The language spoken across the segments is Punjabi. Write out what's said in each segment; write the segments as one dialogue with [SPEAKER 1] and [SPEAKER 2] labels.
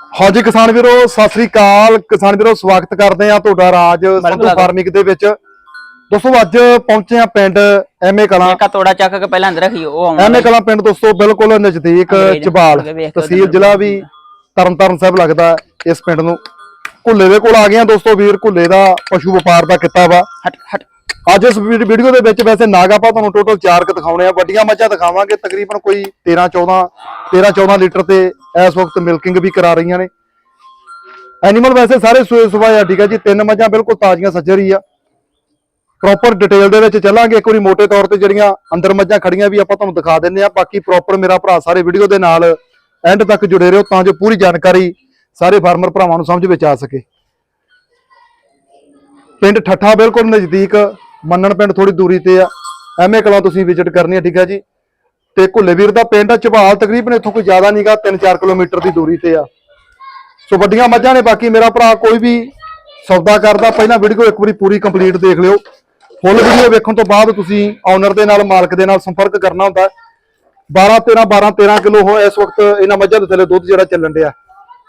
[SPEAKER 1] ਹਾਂਜੀ ਕਿਸਾਨ ਵੀਰੋ ਸਤਿ ਸ੍ਰੀ ਅਕਾਲ। ਕਿਸਾਨ ਵੀਰੋ ਸਵਾਗਤ ਕਰਦੇ ਆ ਤੁਹਾਡਾ ਰਾਜ ਸੰਧੂ। ਫਾਰਮਿੰਗ ਦੇ ਵਿੱਚ। ਦੋਸਤੋ ਅੱਜ ਪਹੁੰਚੇ ਆ ਪਿੰਡ ਐਮਏ ਕਲਾਂ।
[SPEAKER 2] ਇੱਕ ਤੋੜਾ ਚੱਕ ਕੇ ਪਹਿਲਾਂ ਅੰਦਰ ਰੱਖੀ ਉਹ
[SPEAKER 1] ਐਮਏ ਕਲਾਂ ਪਿੰਡ ਦੋਸਤੋ ਬਿਲਕੁਲ ਨਜ਼ਦੀਕ ਚਬਾਲ ਤਹਿਸੀਲ ਜ਼ਿਲ੍ਹਾ ਵੀ ਤਰਨਤਾਰਨ ਸਾਹਿਬ ਲੱਗਦਾ ਇਸ ਪਿੰਡ ਨੂੰ। ਘੁੱਲੇ ਦੇ ਕੋਲ ਆ ਗਏ ਆ ਦੋਸਤੋ ਵੀਰ ਘੁੱਲੇ ਦਾ ਪਸ਼ੂ ਵਪਾਰ ਦਾ ਕਿੱਤਾ ਵਾ।
[SPEAKER 2] ਹਟ ਹਟ।
[SPEAKER 1] ਅੱਜ ਇਸ ਵੀਡੀਓ ਦੇ ਵਿੱਚ ਵੈਸੇ ਨਾਗ ਆਪਾਂ ਤੁਹਾਨੂੰ ਟੋਟਲ 4 ਕ ਦਿਖਾਉਣੇ ਆ। ਵੱਡੀਆਂ ਮੱਝਾਂ ਦਿਖਾਵਾਂਗੇ। ਤਕਰੀਬਨ ਕੋਈ 13 14 13 14 ਲੀਟਰ ਤੇ ਇਸ ਵਕਤ ਮਿਲਕਿੰਗ ਵੀ ਕਰਾ ਰਹੀਆਂ ਨੇ। ਐਨੀਮਲ ਵੈਸੇ ਸਾਰੇ ਸੂਏ ਸੁਭਾ ਆ, ਠੀਕ ਹੈ ਜੀ। ਤਿੰਨ ਮੱਝਾਂ ਬਿਲਕੁਲ ਤਾਜ਼ੀਆਂ ਸੱਜਰ ਹੀ ਆ। ਪ੍ਰੋਪਰ ਡਿਟੇਲ ਦੇ ਵਿੱਚ ਚੱਲਾਂਗੇ। ਇੱਕ ਵਾਰੀ ਮੋٹے ਤੌਰ ਤੇ ਜਿਹੜੀਆਂ ਅੰਦਰ ਮੱਝਾਂ ਖੜੀਆਂ ਵੀ ਆਪਾਂ ਤੁਹਾਨੂੰ ਦਿਖਾ ਦਿੰਨੇ ਆ। ਬਾਕੀ ਪ੍ਰੋਪਰ ਮੇਰਾ ਭਰਾ ਸਾਰੇ ਵੀਡੀਓ ਦੇ ਨਾਲ ਐਂਡ ਤੱਕ ਜੁੜੇ ਰਹੋ ਤਾਂ ਜੋ ਪੂਰੀ ਜਾਣਕਾਰੀ ਸਾਰੇ ਫਾਰਮਰ ਭਰਾਵਾਂ ਨੂੰ ਸਮਝ ਵਿੱਚ ਆ ਸਕੇ। ਪਿੰਡ ਠੱਠਾ ਬਿਲਕੁਲ ਨਜ਼ਦੀਕ, ਮੰਨਣ ਪਿੰਡ ਥੋੜੀ ਦੂਰੀ ਤੇ ਆ। ਐਮਏ ਕਲਾਂ ਤੁਸੀਂ ਵਿਜ਼ਿਟ ਕਰਨੀ ਹੈ ਠੀਕ ਹੈ ਜੀ? ਤੇ ਘੁੱਲੇਵੀਰ ਦਾ ਪਿੰਡ ਆ, ਝਬਾਲ ਤਕਰੀਬਨ ਇੱਥੋਂ ਕੋਈ ਜ਼ਿਆਦਾ ਨਹੀਂਗਾ 3-4 ਕਿਲੋਮੀਟਰ ਦੀ ਦੂਰੀ ਤੇ ਆ। ਸੋ ਵੱਡੀਆਂ ਮੱਝਾਂ ਨੇ ਬਾਕੀ ਮੇਰਾ ਭਰਾ ਕੋਈ ਵੀ ਸੌਦਾ ਕਰਦਾ, ਪਹਿਲਾਂ ਵੀਡੀਓ ਇੱਕ ਵਾਰੀ ਪੂਰੀ ਕੰਪਲੀਟ ਦੇਖ ਲਿਓ। ਫੁੱਲ ਵੀਡੀਓ ਵੇਖਣ ਤੋਂ ਬਾਅਦ ਤੁਸੀਂ ਓਨਰ ਦੇ ਨਾਲ, ਮਾਲਕ ਦੇ ਨਾਲ ਸੰਪਰਕ ਕਰਨਾ ਹੁੰਦਾ। ਹੈ। 12 13 12 13 ਕਿਲੋ ਹੋ ਇਸ ਵਕਤ ਇਹਨਾਂ ਮੱਝਾਂ ਦੇ ਥੱਲੇ ਦੁੱਧ ਜਿਹੜਾ ਚੱਲਣ ਡਿਆ।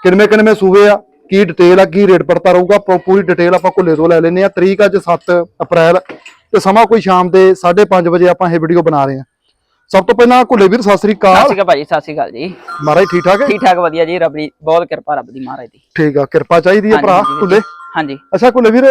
[SPEAKER 1] ਕਿੰਨੇ ਕਿੰਨੇ ਸੂਏ ਆ? ਕੀ ਡਿਟੇਲ ਆ ਕੀ ਰੇਟ ਪੜਤਾ ਰਹੂਗਾ ਪੂਰੀ ਡਿਟੇਲ ਆਪਾਂ ਘੁੱਲੇ ਤੋਂ ਲੈ ਲੈਨੇ ਆ ਤਰੀਕ ਅੱਜ 7 ਅਪ੍ਰੈਲ ਤੇ ਸਮਾਂ ਕੋਈ ਸ਼ਾਮ ਦੇ 5:30 ਵਜੇ ਆਪਾਂ ਇਹ ਵੀਡੀਓ ਬਣਾ ਰਹੇ ਆ ਸਭ ਤੋਂ ਪਹਿਲਾਂ ਘੁੱਲੇ ਵੀਰ ਸਤਿ ਸ੍ਰੀ
[SPEAKER 2] ਸਤਿ
[SPEAKER 1] ਅਕਾਲ
[SPEAKER 2] ਸ਼੍ਰੀ ਅਕਾਲ ਭਾਜੀ ਸਤਿ ਸ਼੍ਰੀ ਅਕਾਲ ਜੀ।
[SPEAKER 1] ਮਹਾਰਾਜ ਠੀਕ ਠਾਕ ਹੈ?
[SPEAKER 2] ਠੀਕ ਠਾਕ ਵਧੀਆ ਜੀ ਰੱਬ ਦੀ ਬਹੁਤ ਕਿਰਪਾ ਰੱਬ ਦੀ ਮਹਾਰਾਜ ਦੀ।
[SPEAKER 1] ਠੀਕ ਆ ਕਿਰਪਾ ਚਾਹੀਦੀ ਹੈ ਭਰਾ ਘੁੱਲੇ।
[SPEAKER 2] ਹਾਂਜੀ।
[SPEAKER 1] ਅੱਛਾ ਘੁੱਲੇ ਵੀਰ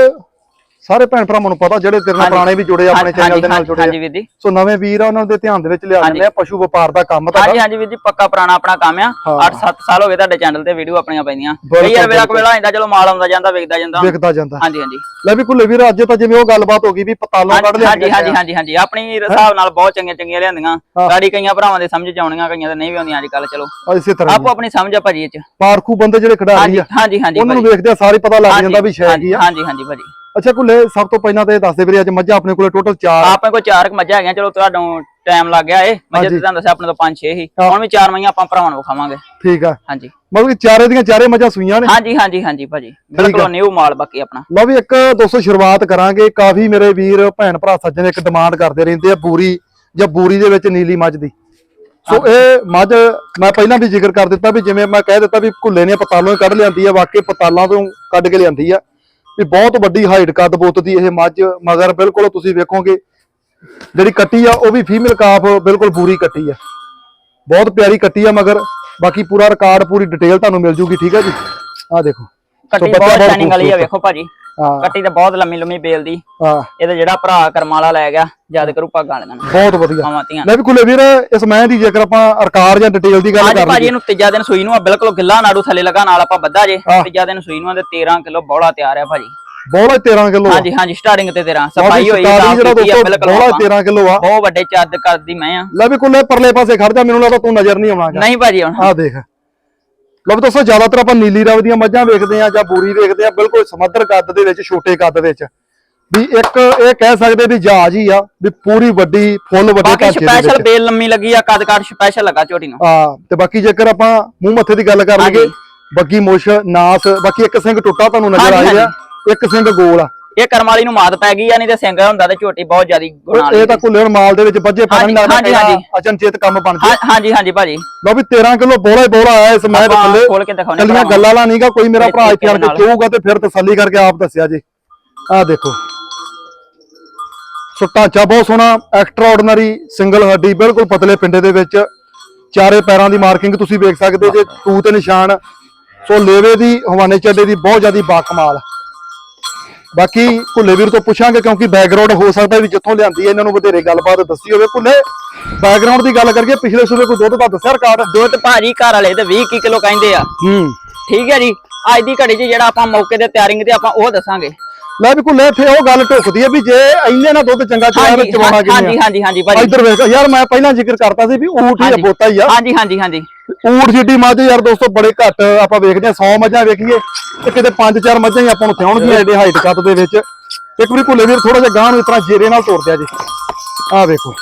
[SPEAKER 1] ਸਾਰੇ ਭੈਣ ਭਰਾਵਾਂ ਨੂੰ ਪਤਾ ਜਿਹੜੇ ਤੇਰੇ ਨਾਲ
[SPEAKER 2] ਹਾਂਜੀ।
[SPEAKER 1] ਪੁਰਾਣੇ ਵੀ ਜੁੜੇ ਆਪਣੇ
[SPEAKER 2] ਹਾਂਜੀ,
[SPEAKER 1] ਚੈਨਲ ਦੇ ਨਾਲ
[SPEAKER 2] ਹਾਂਜੀ,
[SPEAKER 1] ਜੁੜੇ
[SPEAKER 2] ਹਾਂਜੀ ਵੀਰ ਜੀ।
[SPEAKER 1] ਸੋ ਨਵੇਂ ਵੀਰ ਆ ਉਹਨਾਂ ਦੇ ਧਿਆਨ ਦੇ ਵਿੱਚ ਲਿਆ
[SPEAKER 2] ਹਾਂਜੀ।
[SPEAKER 1] ਦਿੰਦੇ ਆ ਪਸ਼ੂ ਵਪਾਰ ਦਾ ਕੰਮ
[SPEAKER 2] ਹਾਂਜੀ
[SPEAKER 1] ਤੁਹਾਡਾ।
[SPEAKER 2] ਹਾਂਜੀ ਵੀਰ ਜੀ ਪੱਕਾ ਪੁਰਾਣਾ ਆਪਣਾ ਕੰਮ ਆ।
[SPEAKER 1] ਹਾਂ।
[SPEAKER 2] 8-7 ਸਾਲ ਹੋ ਗਏ ਤੁਹਾਡੇ ਚੈਨਲ ਤੇ ਵੀਡੀਓ ਆਪਣੀਆਂ ਪੈਂਦੀਆਂ ਕਈ ਵਾਰ ਵੇਲਾ। ਵੇਲਾ ਹੁੰਦਾ ਚਲੋ ਮਾਲ ਆਉਂਦਾ ਜਾਂਦਾ ਵਿਕਦਾ ਜਾਂਦਾ।
[SPEAKER 1] ਵਿਕਦਾ ਜਾਂਦਾ।
[SPEAKER 2] ਹਾਂਜੀ ਹਾਂਜੀ।
[SPEAKER 1] ਲੈ ਵੀ ਘੁੱਲੇ ਵੀਰ ਅੱਜ ਤਾਂ ਜਿਵੇਂ ਉਹ ਗੱਲਬਾਤ ਹੋ ਗਈ ਵੀ ਪਤਾਲੋਂ ਕੱਢ ਲਿਆ
[SPEAKER 2] ਹਾਂਜੀ ਹਾਂਜੀ ਹਾਂਜੀ ਹਾਂਜੀ। ਆਪਣੀ ਹਿਸਾਬ ਨਾਲ ਬਹੁਤ ਚੰਗੀਆਂ ਚੰਗੀਆਂ ਲਿਆਂਦੀਆਂ। ਗਾੜੀ ਕਈਆਂ ਭਰਾਵਾਂ ਦੇ ਸਮਝ ਚ ਆਉਣੀਆਂ ਕਈਆਂ ਦੇ ਨਹੀਂ ਵੀ ਆਉਂਦੀਆਂ ਅੱਜ ਕੱਲ ਚਲੋ।
[SPEAKER 1] ਇਸੇ ਤਰ੍ਹਾਂ
[SPEAKER 2] ਆਪੋ ਆਪਣੀ ਸਮਝ ਆ ਭਾਜੀ ਇਹ ਚ।
[SPEAKER 1] ਪਾਰਖੂ ਬੰਦੇ ਜਿਹੜੇ ਖਿਡਾਰੀ
[SPEAKER 2] ਹਾਂਜੀ
[SPEAKER 1] ਆ
[SPEAKER 2] ਹਾਂਜੀ ਹਾਂਜੀ
[SPEAKER 1] ਉਹਨਾਂ ਨੂੰ ਵੇਖਦੇ ਆ ਸਾਰੇ ਪਤਾ ਲੱਗ ਜਾਂਦਾ ਵੀ
[SPEAKER 2] ਹਾਂਜੀ
[SPEAKER 1] ਕੀ ਆ।
[SPEAKER 2] ਹਾਂਜੀ ਹਾਂਜੀ ਭਾਜੀ।
[SPEAKER 1] ਅੱਛਾ ਘੁੱਲੇ ਸਭ ਤੋਂ ਪਹਿਲਾਂ ਤਾਂ ਇਹ ਦੱਸ ਦੇ ਵੀਰੇ ਅੱਜ ਮੱਝਾਂ ਆਪਣੇ ਕੋਲੇ ਟੋਟਲ 4
[SPEAKER 2] ਆਪਣੇ ਕੋਲ ਚਾਰ ਕੁ ਮੱਝਾਂ ਹੈਗੀਆਂ ਚਲੋ ਤੁਹਾਨੂੰ ਟਾਈਮ ਲੱਗ ਗਿਆ ਏ ਮੱਝਾਂ ਤੇ ਤੁਹਾਨੂੰ ਦੱਸਿਆ ਆਪਣੇ ਤੋਂ ਪੰਜ ਛੇ ਹੀ।
[SPEAKER 1] ਹਾਂ।
[SPEAKER 2] ਹੁਣ ਵੀ ਚਾਰ ਮਈਆਂ ਆਪਾਂ ਭਰਾਵਾਂ ਨੂੰ ਵਿਖਾਵਾਂਗੇ।
[SPEAKER 1] ਠੀਕ ਆ।
[SPEAKER 2] ਹਾਂਜੀ।
[SPEAKER 1] ਮਤਲਬ ਕਿ ਚਾਰੇ ਦੀਆਂ ਚਾਰੇ ਮੱਝਾਂ ਸੂਈਆਂ ਨੇ।
[SPEAKER 2] ਹਾਂਜੀ ਹਾਂਜੀ ਹਾਂਜੀ ਭਾਜੀ। ਬਿਲਕੁਲ ਨਿਊ ਮਾਲ ਬਾਕੀ ਆਪਣਾ।
[SPEAKER 1] ਲਓ ਵੀ ਇੱਕ ਦੋਸਤੋ ਸ਼ੁਰੂਆਤ ਕਰਾਂਗੇ। ਕਾਫੀ ਮੇਰੇ ਵੀਰ ਭੈਣ ਭਰਾ ਸੱਜਣ ਇੱਕ ਡਿਮਾਂਡ ਕਰਦੇ ਰਹਿੰਦੇ ਆ ਬੂਰੀ ਜਾਂ ਬੂਰੀ ਦੇ ਵਿੱਚ ਨੀਲੀ ਮੱਝ ਦੀ। ਸੋ ਇਹ ਮੱਝ ਮੈਂ ਪਹਿਲਾਂ ਵੀ ਜ਼ਿਕਰ ਕਰ ਦਿੱਤਾ ਵੀ ਜਿਵੇਂ ਮੈਂ ਕਹਿ ਦਿੱਤਾ ਵੀ ਘੁੱਲੇ ਨੇ ਪਤਾਲੋਂ ਹੀ ਕੱਢ ਲਿਆਂਦੀ ਆ ਵਾਕਈ ਪਤਾਲਾਂ ਤੋਂ ਕੱਢ ਕੇ ਲਿਆਂਦੀ ਆ। ਵੀ ਬਹੁਤ ਵੱਡੀ ਹਾਈਟ ਕੱਦ ਬੁੱਤ ਦੀ ਇਹ ਮੱਝ ਮਗਰ ਬਿਲਕੁਲ ਤੁਸੀਂ ਵੇਖੋਗੇ ਜਿਹੜੀ ਕੱਟੀ ਆ ਉਹ ਵੀ ਫੀਮੇਲ ਕਾਫ ਬਿਲਕੁਲ ਬੂਰੀ ਕੱਟੀ ਆ। ਬਹੁਤ ਪਿਆਰੀ ਕੱਟੀ ਆ ਮਗਰ ਬਾਕੀ ਪੂਰਾ ਰਿਕਾਰਡ ਪੂਰੀ ਡਿਟੇਲ ਤੁਹਾਨੂੰ ਮਿਲ ਜੂਗੀ ਠੀਕ ਆ ਜੀ? ਆ ਦੇਖੋ।
[SPEAKER 2] ਕੱਟੀ ਬਹੁਤ ਸ਼ਾਈਨਿੰਗ ਵਾਲੀ ਆ। ਵੇਖੋ ਭਾਜੀ।
[SPEAKER 1] ਹਾਂ।
[SPEAKER 2] ਕੱਟੀ ਤਾਂ ਬਹੁਤ ਲੰਮੀ ਲੰਮੀ ਬੇਲ ਦੀ।
[SPEAKER 1] ਹਾਂ।
[SPEAKER 2] ਇਹਦਾ ਜਿਹੜਾ ਭਰਾ ਕਰਮ ਵਾਲਾ ਲੈ ਗਿਆ ਯਾਦ ਕਰੂ ਭਾਗਾਂ ਨੂੰ
[SPEAKER 1] ਬਹੁਤ ਵਧੀਆ।
[SPEAKER 2] ਮਾਵਾਂ ਧੀਆਂ
[SPEAKER 1] ਲੈ ਵੀ ਕੁਲੇ ਵੀਰ ਇਸ ਮੈਂ ਦੀ ਜੇਕਰ ਆਪਾਂ ਆਕਾਰ ਜਾਂ ਡਿਟੇਲ ਦੀ ਗੱਲ ਕਰ
[SPEAKER 2] ਭਾਜੀ ਇਹਨੂੰ ਤੀਜਾ ਦਿਨ ਸੂਈ ਨੂੰ ਆ ਬਿਲਕੁਲ ਗਿੱਲਾ ਨਾੜੂ ਥੱਲੇ ਲਗਾ ਨਾਲ ਆਪਾਂ ਬੱਧਾ ਜੇ।
[SPEAKER 1] ਹਾਂ।
[SPEAKER 2] ਤੀਜਾ ਦਿਨ ਸੂਈ ਨੂੰ ਆ ਤੇ 13 ਕਿਲੋ ਬੌਲਾ ਤਿਆਰ ਆ ਭਾਜੀ।
[SPEAKER 1] ਬੋਲਾ 13 ਕਿਲੋ
[SPEAKER 2] ਹਾਂਜੀ ਹਾਂਜੀ ਸਟਾਰਟਿੰਗ ਤੇ 13 ਸਫ਼ਾਈ ਹੋਈ
[SPEAKER 1] ਜਿਹੜਾ
[SPEAKER 2] ਸਾਫ਼ ਕੀਤੀ ਆ
[SPEAKER 1] ਦੋਸਤੋ
[SPEAKER 2] ਬਿਲਕੁਲ
[SPEAKER 1] ਬੋਲਾ
[SPEAKER 2] ਆਪਾਂ।
[SPEAKER 1] 13 ਕਿਲੋ ਆ।
[SPEAKER 2] ਬਹੁਤ ਵੱਡੇ ਚੱਦ ਕਰਦੀ ਮੈਂ ਆ।
[SPEAKER 1] ਲੈ ਵੀ ਕੁਲੇ ਪਰਲੇ ਪਾਸੇ ਖੜ ਜਾ ਮੈਨੂੰ ਲੱਗਦਾ ਤੂੰ ਨਜ਼ਰ ਨਹੀਂ ਆਉਣਾਗਾ
[SPEAKER 2] ਨਹੀਂ ਭਾਜੀ ਹੁਣ
[SPEAKER 1] ਆਹ ਦੇਖ। ਲਓ ਵੀ ਦੋਸਤੋ ਜ਼ਿਆਦਾਤਰ ਆਪਾਂ ਨੀਲੀ ਰਵ ਦੀਆਂ ਮੱਝਾਂ ਵੇਖਦੇ ਆ ਜਾਂ ਬੂਰੀ ਵੇਖਦੇ ਆ ਬਿਲਕੁਲ ਸਮੱਧਰ ਕੱਦ ਦੇ ਵਿੱਚ ਛੋਟੇ ਕੱਦ ਵਿੱਚ। ਵੀ ਇੱਕ ਇਹ ਕਹਿ ਸਕਦੇ ਵੀ ਜਹਾਜ਼ ਹੀ ਆ ਵੀ ਪੂਰੀ ਵੱਡੀ ਫੁੱਲ ਵੱਡੇ
[SPEAKER 2] ਬਾਕੀ
[SPEAKER 1] ਢਾਂਚੇ ਦੇ
[SPEAKER 2] ਸਪੈਸ਼ਲ
[SPEAKER 1] ਵਿੱਚ।
[SPEAKER 2] ਬੇਲ ਲੰਮੀ ਲੱਗੀ ਆ ਕਦ ਕਾਠ ਸਪੈਸ਼ਲ ਲੱਗਾ ਝੋਟੀ ਨੂੰ।
[SPEAKER 1] ਆ ਤੇ ਬਾਕੀ ਜੇਕਰ ਆਪਾਂ ਮੂੰਹ ਮੱਥੇ ਦੀ ਗੱਲ ਕਰ ਲਈਏ
[SPEAKER 2] ਹਾਂਜੀ।
[SPEAKER 1] ਬੱਗੀ ਮੁੱਛ ਨਾਸ ਬਾਕੀ ਇੱਕ ਸਿੰਘ ਟੁੱਟਾ ਤੁਹਾਨੂੰ ਨਜ਼ਰ ਆ
[SPEAKER 2] ਹਾਂਜੀ,
[SPEAKER 1] ਰਿਹਾ ਇੱਕ ਸਿੰਘ ਗੋਲ ਆ।
[SPEAKER 2] ਇਹ ਕਰਮ ਵਾਲੀ ਨੂੰ ਮਾਤ ਪੈ ਗਈ ਆ ਨਹੀਂ ਤੇ ਸਿੰਘ ਹੁੰਦਾ ਤੇ ਝੋਟੀ ਬਹੁਤ ਜ਼ਿਆਦੀ ਗੁਣ
[SPEAKER 1] ਇਹ ਤਾਂ ਕੁੱਲੇ ਹੁਣ ਮਾਲ ਦੇ ਵਿੱਚ ਵੱਜੇ ਪਤਾ ਨਹੀਂ ਲੱਗਦਾ ਅਚਨਚੇਤ ਕੰਮ ਬਣ ਗਿਆ।
[SPEAKER 2] ਹਾਂਜੀ ਹਾਂਜੀ ਭਾਜੀ।
[SPEAKER 1] ਲਓ ਵੀ 13 ਕਿਲੋ ਬੋਲਾ ਹੀ ਬੋਲਾ ਆਇਆ ਇਸ ਮੈਂ ਥੱਲੇ।
[SPEAKER 2] ਖੋਲ ਕੇ ਦਿਖਾਉਣੇ
[SPEAKER 1] ਕੱਲੀਆਂ। ਗੱਲਾਂ ਵਾਲਾ ਨਹੀਂਗਾ ਕੋਈ ਮੇਰਾ ਭਰਾ ਇੱਥੇ ਆਣ ਕੇ। ਕਹੂਗਾ ਤੇ ਫਿਰ ਤਸੱਲੀ ਕਰਕੇ ਆਪ ਦੱਸਿਆ ਜੀ। ਆਹ ਦੇਖੋ। ਸੋ ਢਾਂਚਾ ਬਹੁਤ ਸੋਹਣਾ ਐਕਸਟਰਾ ਆਰਡੀਨਰੀ ਸਿੰਗਲ ਹੱਡੀ ਬਿਲਕੁਲ ਪਤਲੇ ਪਿੰਡੇ ਦੇ ਵਿੱਚ। ਚਾਰੇ ਪੈਰਾਂ ਦੀ ਮਾਰਕਿੰਗ ਤੁਸੀਂ ਵੇਖ ਸਕਦੇ ਜੇ ਟੂ ਤੇ ਨਿਸ਼ਾਨ। ਸੋ ਲੇਵੇ ਦੀ ਹਵਾਨੇ ਚੱਡੇ ਦੀ ਬਹੁਤ ਜ਼ਿਆਦੀ ਬਾਕਮਾਲ। ਬਾਕੀ ਭੁੱਲੇ ਵੀਰ ਤੋਂ ਪੁੱਛਾਂਗੇ ਕਿਉਂਕਿ ਬੈਕਗ੍ਰਾਉਂਡ ਹੋ ਸਕਦਾ ਵੀ ਜਿੱਥੋਂ ਲਿਆਂਦੀ ਹੈ ਇਹਨਾਂ ਨੂੰ ਵਧੇਰੇ ਗੱਲਬਾਤ ਦੱਸੀ ਹੋਵੇ ਭੁੱਲੇ। ਬੈਕਗ੍ਰਾਉਂਡ ਦੀ ਗੱਲ ਕਰੀਏ ਪਿਛਲੇ ਸੂਬੇ ਕੋਈ ਦੁੱਧ ਦਾ ਦੱਸਿਆ ਰਿਕਾਰਡ
[SPEAKER 2] ਦੁੱਧ ਭਾਜੀ ਘਰ ਵਾਲੇ ਤੇ 20 ਕੀ ਕਿਲੋ ਕਹਿੰਦੇ ਆ।
[SPEAKER 1] ਹੂੰ।
[SPEAKER 2] ਠੀਕ ਹੈ ਜੀ। ਅੱਜ ਦੀ ਘੜੀ 'ਚ ਜਿਹੜਾ ਆਪਾਂ ਮੌਕੇ ਤੇ ਤਿਆਰਿੰਗ ਤੇ ਆਪਾਂ ਉਹ ਦੱਸਾਂਗੇ।
[SPEAKER 1] ਲੈ ਵੀ ਭੁੱਲੇ ਇੱਥੇ ਉਹ ਗੱਲ ਢੁੱਕਦੀ ਹੈ ਵੀ ਜੇ ਇੰਨੇ ਨਾ ਦੁੱਧ ਚੰਗਾ ਚੋਇਆ ਵਿੱਚ ਚਵਾਉਣਾ ਕਿਵੇਂ
[SPEAKER 2] ਹਾਂਜੀ ਹਾਂਜੀ ਹਾਂਜੀ ਭਾਜੀ।
[SPEAKER 1] ਇੱਧਰ ਵੇਖ ਯਾਰ ਮੈਂ ਪਹਿਲਾਂ ਜ਼ਿਕਰ ਕਰਤਾ ਸੀ ਵੀ ਊਠ ਹੀ। ਬੋਤਾ ਹੀ ਆ।
[SPEAKER 2] ਹਾਂਜੀ ਹਾਂਜੀ ਹਾਂਜੀ।
[SPEAKER 1] ਊਠ ਜਿੱਡੀ ਮੱਝ ਯਾਰ ਦੋਸਤੋ ਬੜੇ ਘੱਟ ਆਪਾਂ ਵੇਖਦੇ ਆ 100 ਮੱਝਾਂ ਵੇਖੀਏ ਤੇ ਕਿਤੇ 5-4 ਮੱਝਾਂ ਹੀ ਆਪਾਂ ਨੂੰ ਥਿਆਉਣਗੀਆਂ ਐਡੇ ਹਾਈਟ ਕੱਦ ਦੇ ਵਿੱਚ। ਇੱਕ ਵਾਰੀ ਭੁੱਲੇ ਵੀਰ ਥੋੜਾ ਜਿਹਾ ਗਾਂ ਨੂੰ ਇਸ ਤਰ੍ਹਾਂ ਜੇਰੇ ਨਾਲ ਤੋੜ ਦਿਆ ਜੀ। ਆਹ ਵੇਖੋ।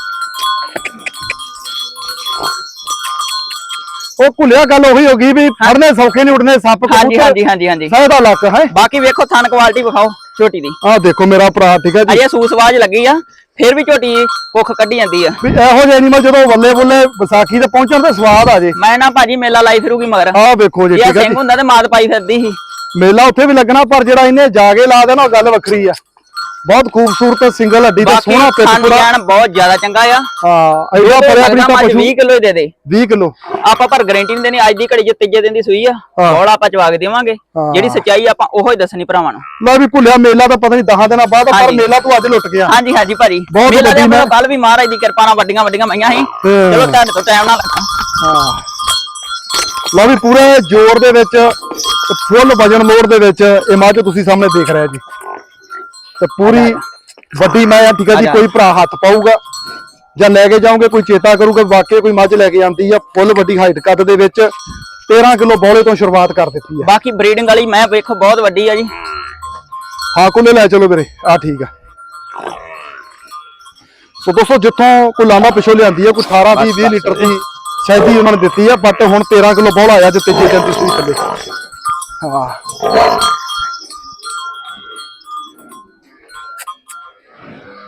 [SPEAKER 1] ਉਹ ਭੁੱਲਿਆ ਗੱਲ ਉਹੀ ਹੋ ਗਈ ਵੀ ਫੜਨੇ ਸੌਖੇ ਨਹੀਂ ਉੜਨੇ ਸੱਪ
[SPEAKER 2] ਹਾਂਜੀ ਹਾਂਜੀ ਹਾਂਜੀ ਹਾਂਜੀ।
[SPEAKER 1] ਸਾਇਦਾ ਲੱਕ ਹੈ?
[SPEAKER 2] ਬਾਕੀ ਵੇਖੋ ਥਣ ਕੁਆਲਿਟੀ ਵਿਖਾਓ ਛੋਟੀ ਦੀ।
[SPEAKER 1] ਆਹ ਦੇਖੋ ਮੇਰਾ ਭਰਾ ਠੀਕ ਹੈ ਜੀ।
[SPEAKER 2] ਅਜੇ ਸੂਸਵਾਜ ਲੱਗੀ ਆ। ਫਿਰ ਵੀ ਝੋਟੀ ਕੁੱਖ ਕੱਢੀ ਜਾਂਦੀ ਆ।
[SPEAKER 1] ਵੀ ਇਹੋ ਜਿਹੇ ਐਨੀਮਲ ਜਦੋਂ ਬੱਲੇ ਬੱਲੇ ਵਿਸਾਖੀ ਤੇ ਪਹੁੰਚਣ ਤੇ ਸਵਾਦ ਆ ਜੇ।
[SPEAKER 2] ਮੈਂ ਨਾ ਭਾਜੀ ਮੇਲਾ ਲਾਈ ਫਿਰੂਗੀ ਮਗਰ।
[SPEAKER 1] ਆਹ ਵੇਖੋ ਜੀ
[SPEAKER 2] ਇਹ
[SPEAKER 1] ਠੀਕ ਹੈ
[SPEAKER 2] ਸਿੰਘ
[SPEAKER 1] ਜੀ।
[SPEAKER 2] ਹੁੰਦਾ ਤੇ ਮਾਤ ਪਾਈ ਫਿਰਦੀ ਸੀ।
[SPEAKER 1] ਮੇਲਾ ਉੱਥੇ ਵੀ ਲੱਗਣਾ ਪਰ ਜਿਹੜਾ ਇਹਨੇ ਜਾ ਕੇ ਲਾ ਦੇਣਾ ਉਹ ਗੱਲ ਵੱਖਰੀ ਆ। ਬਹੁਤ ਖੂਬਸੂਰਤ ਸਿੰਗਲ ਹੱਡੀ
[SPEAKER 2] ਬਾਕੀ
[SPEAKER 1] ਸੋਹਣਾ
[SPEAKER 2] ਖਾਣ
[SPEAKER 1] ਪੂਰਾ।
[SPEAKER 2] ਜਾਣ ਬਹੁਤ ਜ਼ਿਆਦਾ ਚੰਗਾ ਆ।
[SPEAKER 1] ਹਾਂ ਐਡਾ ਭਰਿਆ ਆਪਣੀ ਤਾਂ ਪਸ਼ੂ।
[SPEAKER 2] 20 ਕਿਲੋ ਦੇ ਦੇ।
[SPEAKER 1] 20 ਕਿਲੋ।
[SPEAKER 2] ਆਪਾਂ ਪਰ ਗਾਰੰਟੀ ਨਹੀਂ ਦੇਣੀ ਅੱਜ ਦੀ ਘੜੀ ਚ ਤੀਜੇ ਦਿਨ ਦੀ ਸੂਈ ਆ
[SPEAKER 1] ਹਾਂ।
[SPEAKER 2] ਬੋਲ ਆਪਾਂ ਚਵਾ ਕੇ ਦੇਵਾਂਗੇ। ਜਿਹੜੀ ਸੱਚਾਈ ਆਪਾਂ ਉਹੋ ਹੀ ਦੱਸਣੀ ਭਰਾਵਾਂ ਨੂੰ।
[SPEAKER 1] ਲੈ ਵੀ ਭੁੱਲਿਆ ਮੇਲਾ ਤਾਂ ਪਤਾ ਨਹੀਂ 10 ਦਿਨਾਂ ਬਾਅਦ ਪਰ। ਮੇਲਾ ਤੂੰ ਅੱਜ ਲੁੱਟ ਗਿਆ।
[SPEAKER 2] ਹਾਂਜੀ ਹਾਂਜੀ ਭਾਜੀ। ਮੇਲਾ ਦੇ
[SPEAKER 1] ਮੈਂ-
[SPEAKER 2] ਕੱਲ ਵੀ ਮਹਾਰਾਜ ਦੀ ਕਿਰਪਾ ਨਾਲ ਵੱਡੀਆਂ ਵੱਡੀਆਂ ਮਈਆਂ ਸੀ। ਚਲੋ ਤੁਹਾਡੇ ਤੋਂ ਟਾਈਮ ਨਾਲ
[SPEAKER 1] ਹਾਂ। ਲਓ ਵੀ ਪੂਰੇ ਜ਼ੋਰ ਦੇ ਵਿੱਚ ਫੁੱਲ ਵਜਨ ਮੋੜ ਦੇ ਵਿੱਚ ਇਹ ਮੱਝ ਤੁਸੀਂ ਸਾਹਮਣੇ ਦੇਖ ਰਹੇ ਜੀ। ਤੇ ਪੂਰੀ ਵੱਡੀ ਮੈਂ ਆ ਠੀਕ ਹੈ ਜੀ
[SPEAKER 2] ਆ ਜਾ।
[SPEAKER 1] ਕੋਈ ਭਰਾ ਹੱਥ ਪਾਊਗਾ ਜਾਂ ਲੈ ਕੇ ਜਾਓਗੇ ਕੋਈ ਚੇਤਾ ਕਰੂਗਾ ਵਾਕਈ ਕੋਈ ਮੱਝ ਲੈ ਕੇ ਆਂਦੀ ਆ ਫੁੱਲ ਵੱਡੀ ਹਾਈਟ ਕੱਦ ਦੇ ਵਿੱਚ 13 ਕਿਲੋ ਬੋਲੇ ਤੋਂ ਸ਼ੁਰੂਆਤ ਕਰ ਦਿੱਤੀ ਆ।
[SPEAKER 2] ਬਾਕੀ ਬਰੀਡਿੰਗ ਵਾਲੀ ਮੈਂ ਵੇਖੋ ਬਹੁਤ ਵੱਡੀ ਆ ਜੀ।
[SPEAKER 1] ਹਾਂ ਕੋਲੇ ਲੈ ਚਲੋ ਵੀਰੇ ਆ ਠੀਕ ਆ। ਸੋ ਦੋਸਤੋ ਜਿੱਥੋਂ ਕੋਈ ਲਾਂਬਾ ਪਿਛੋਂ ਲਿਆਂਦੀ ਆ ਕੋਈ 18 20 20 ਲੀਟਰ ਦੀ ਸ਼ਾਇਦੀ ਉਹਨਾਂ ਨੇ ਦਿੱਤੀ ਆ ਬਟ ਹੁਣ 13 ਕਿਲੋ ਬੋਲ ਆਇਆ ਤੇ ਤੀਜੇ ਦਿਨ ਦੀ ਸੂਈ ਥੱਲੇ। ਹਾਂ।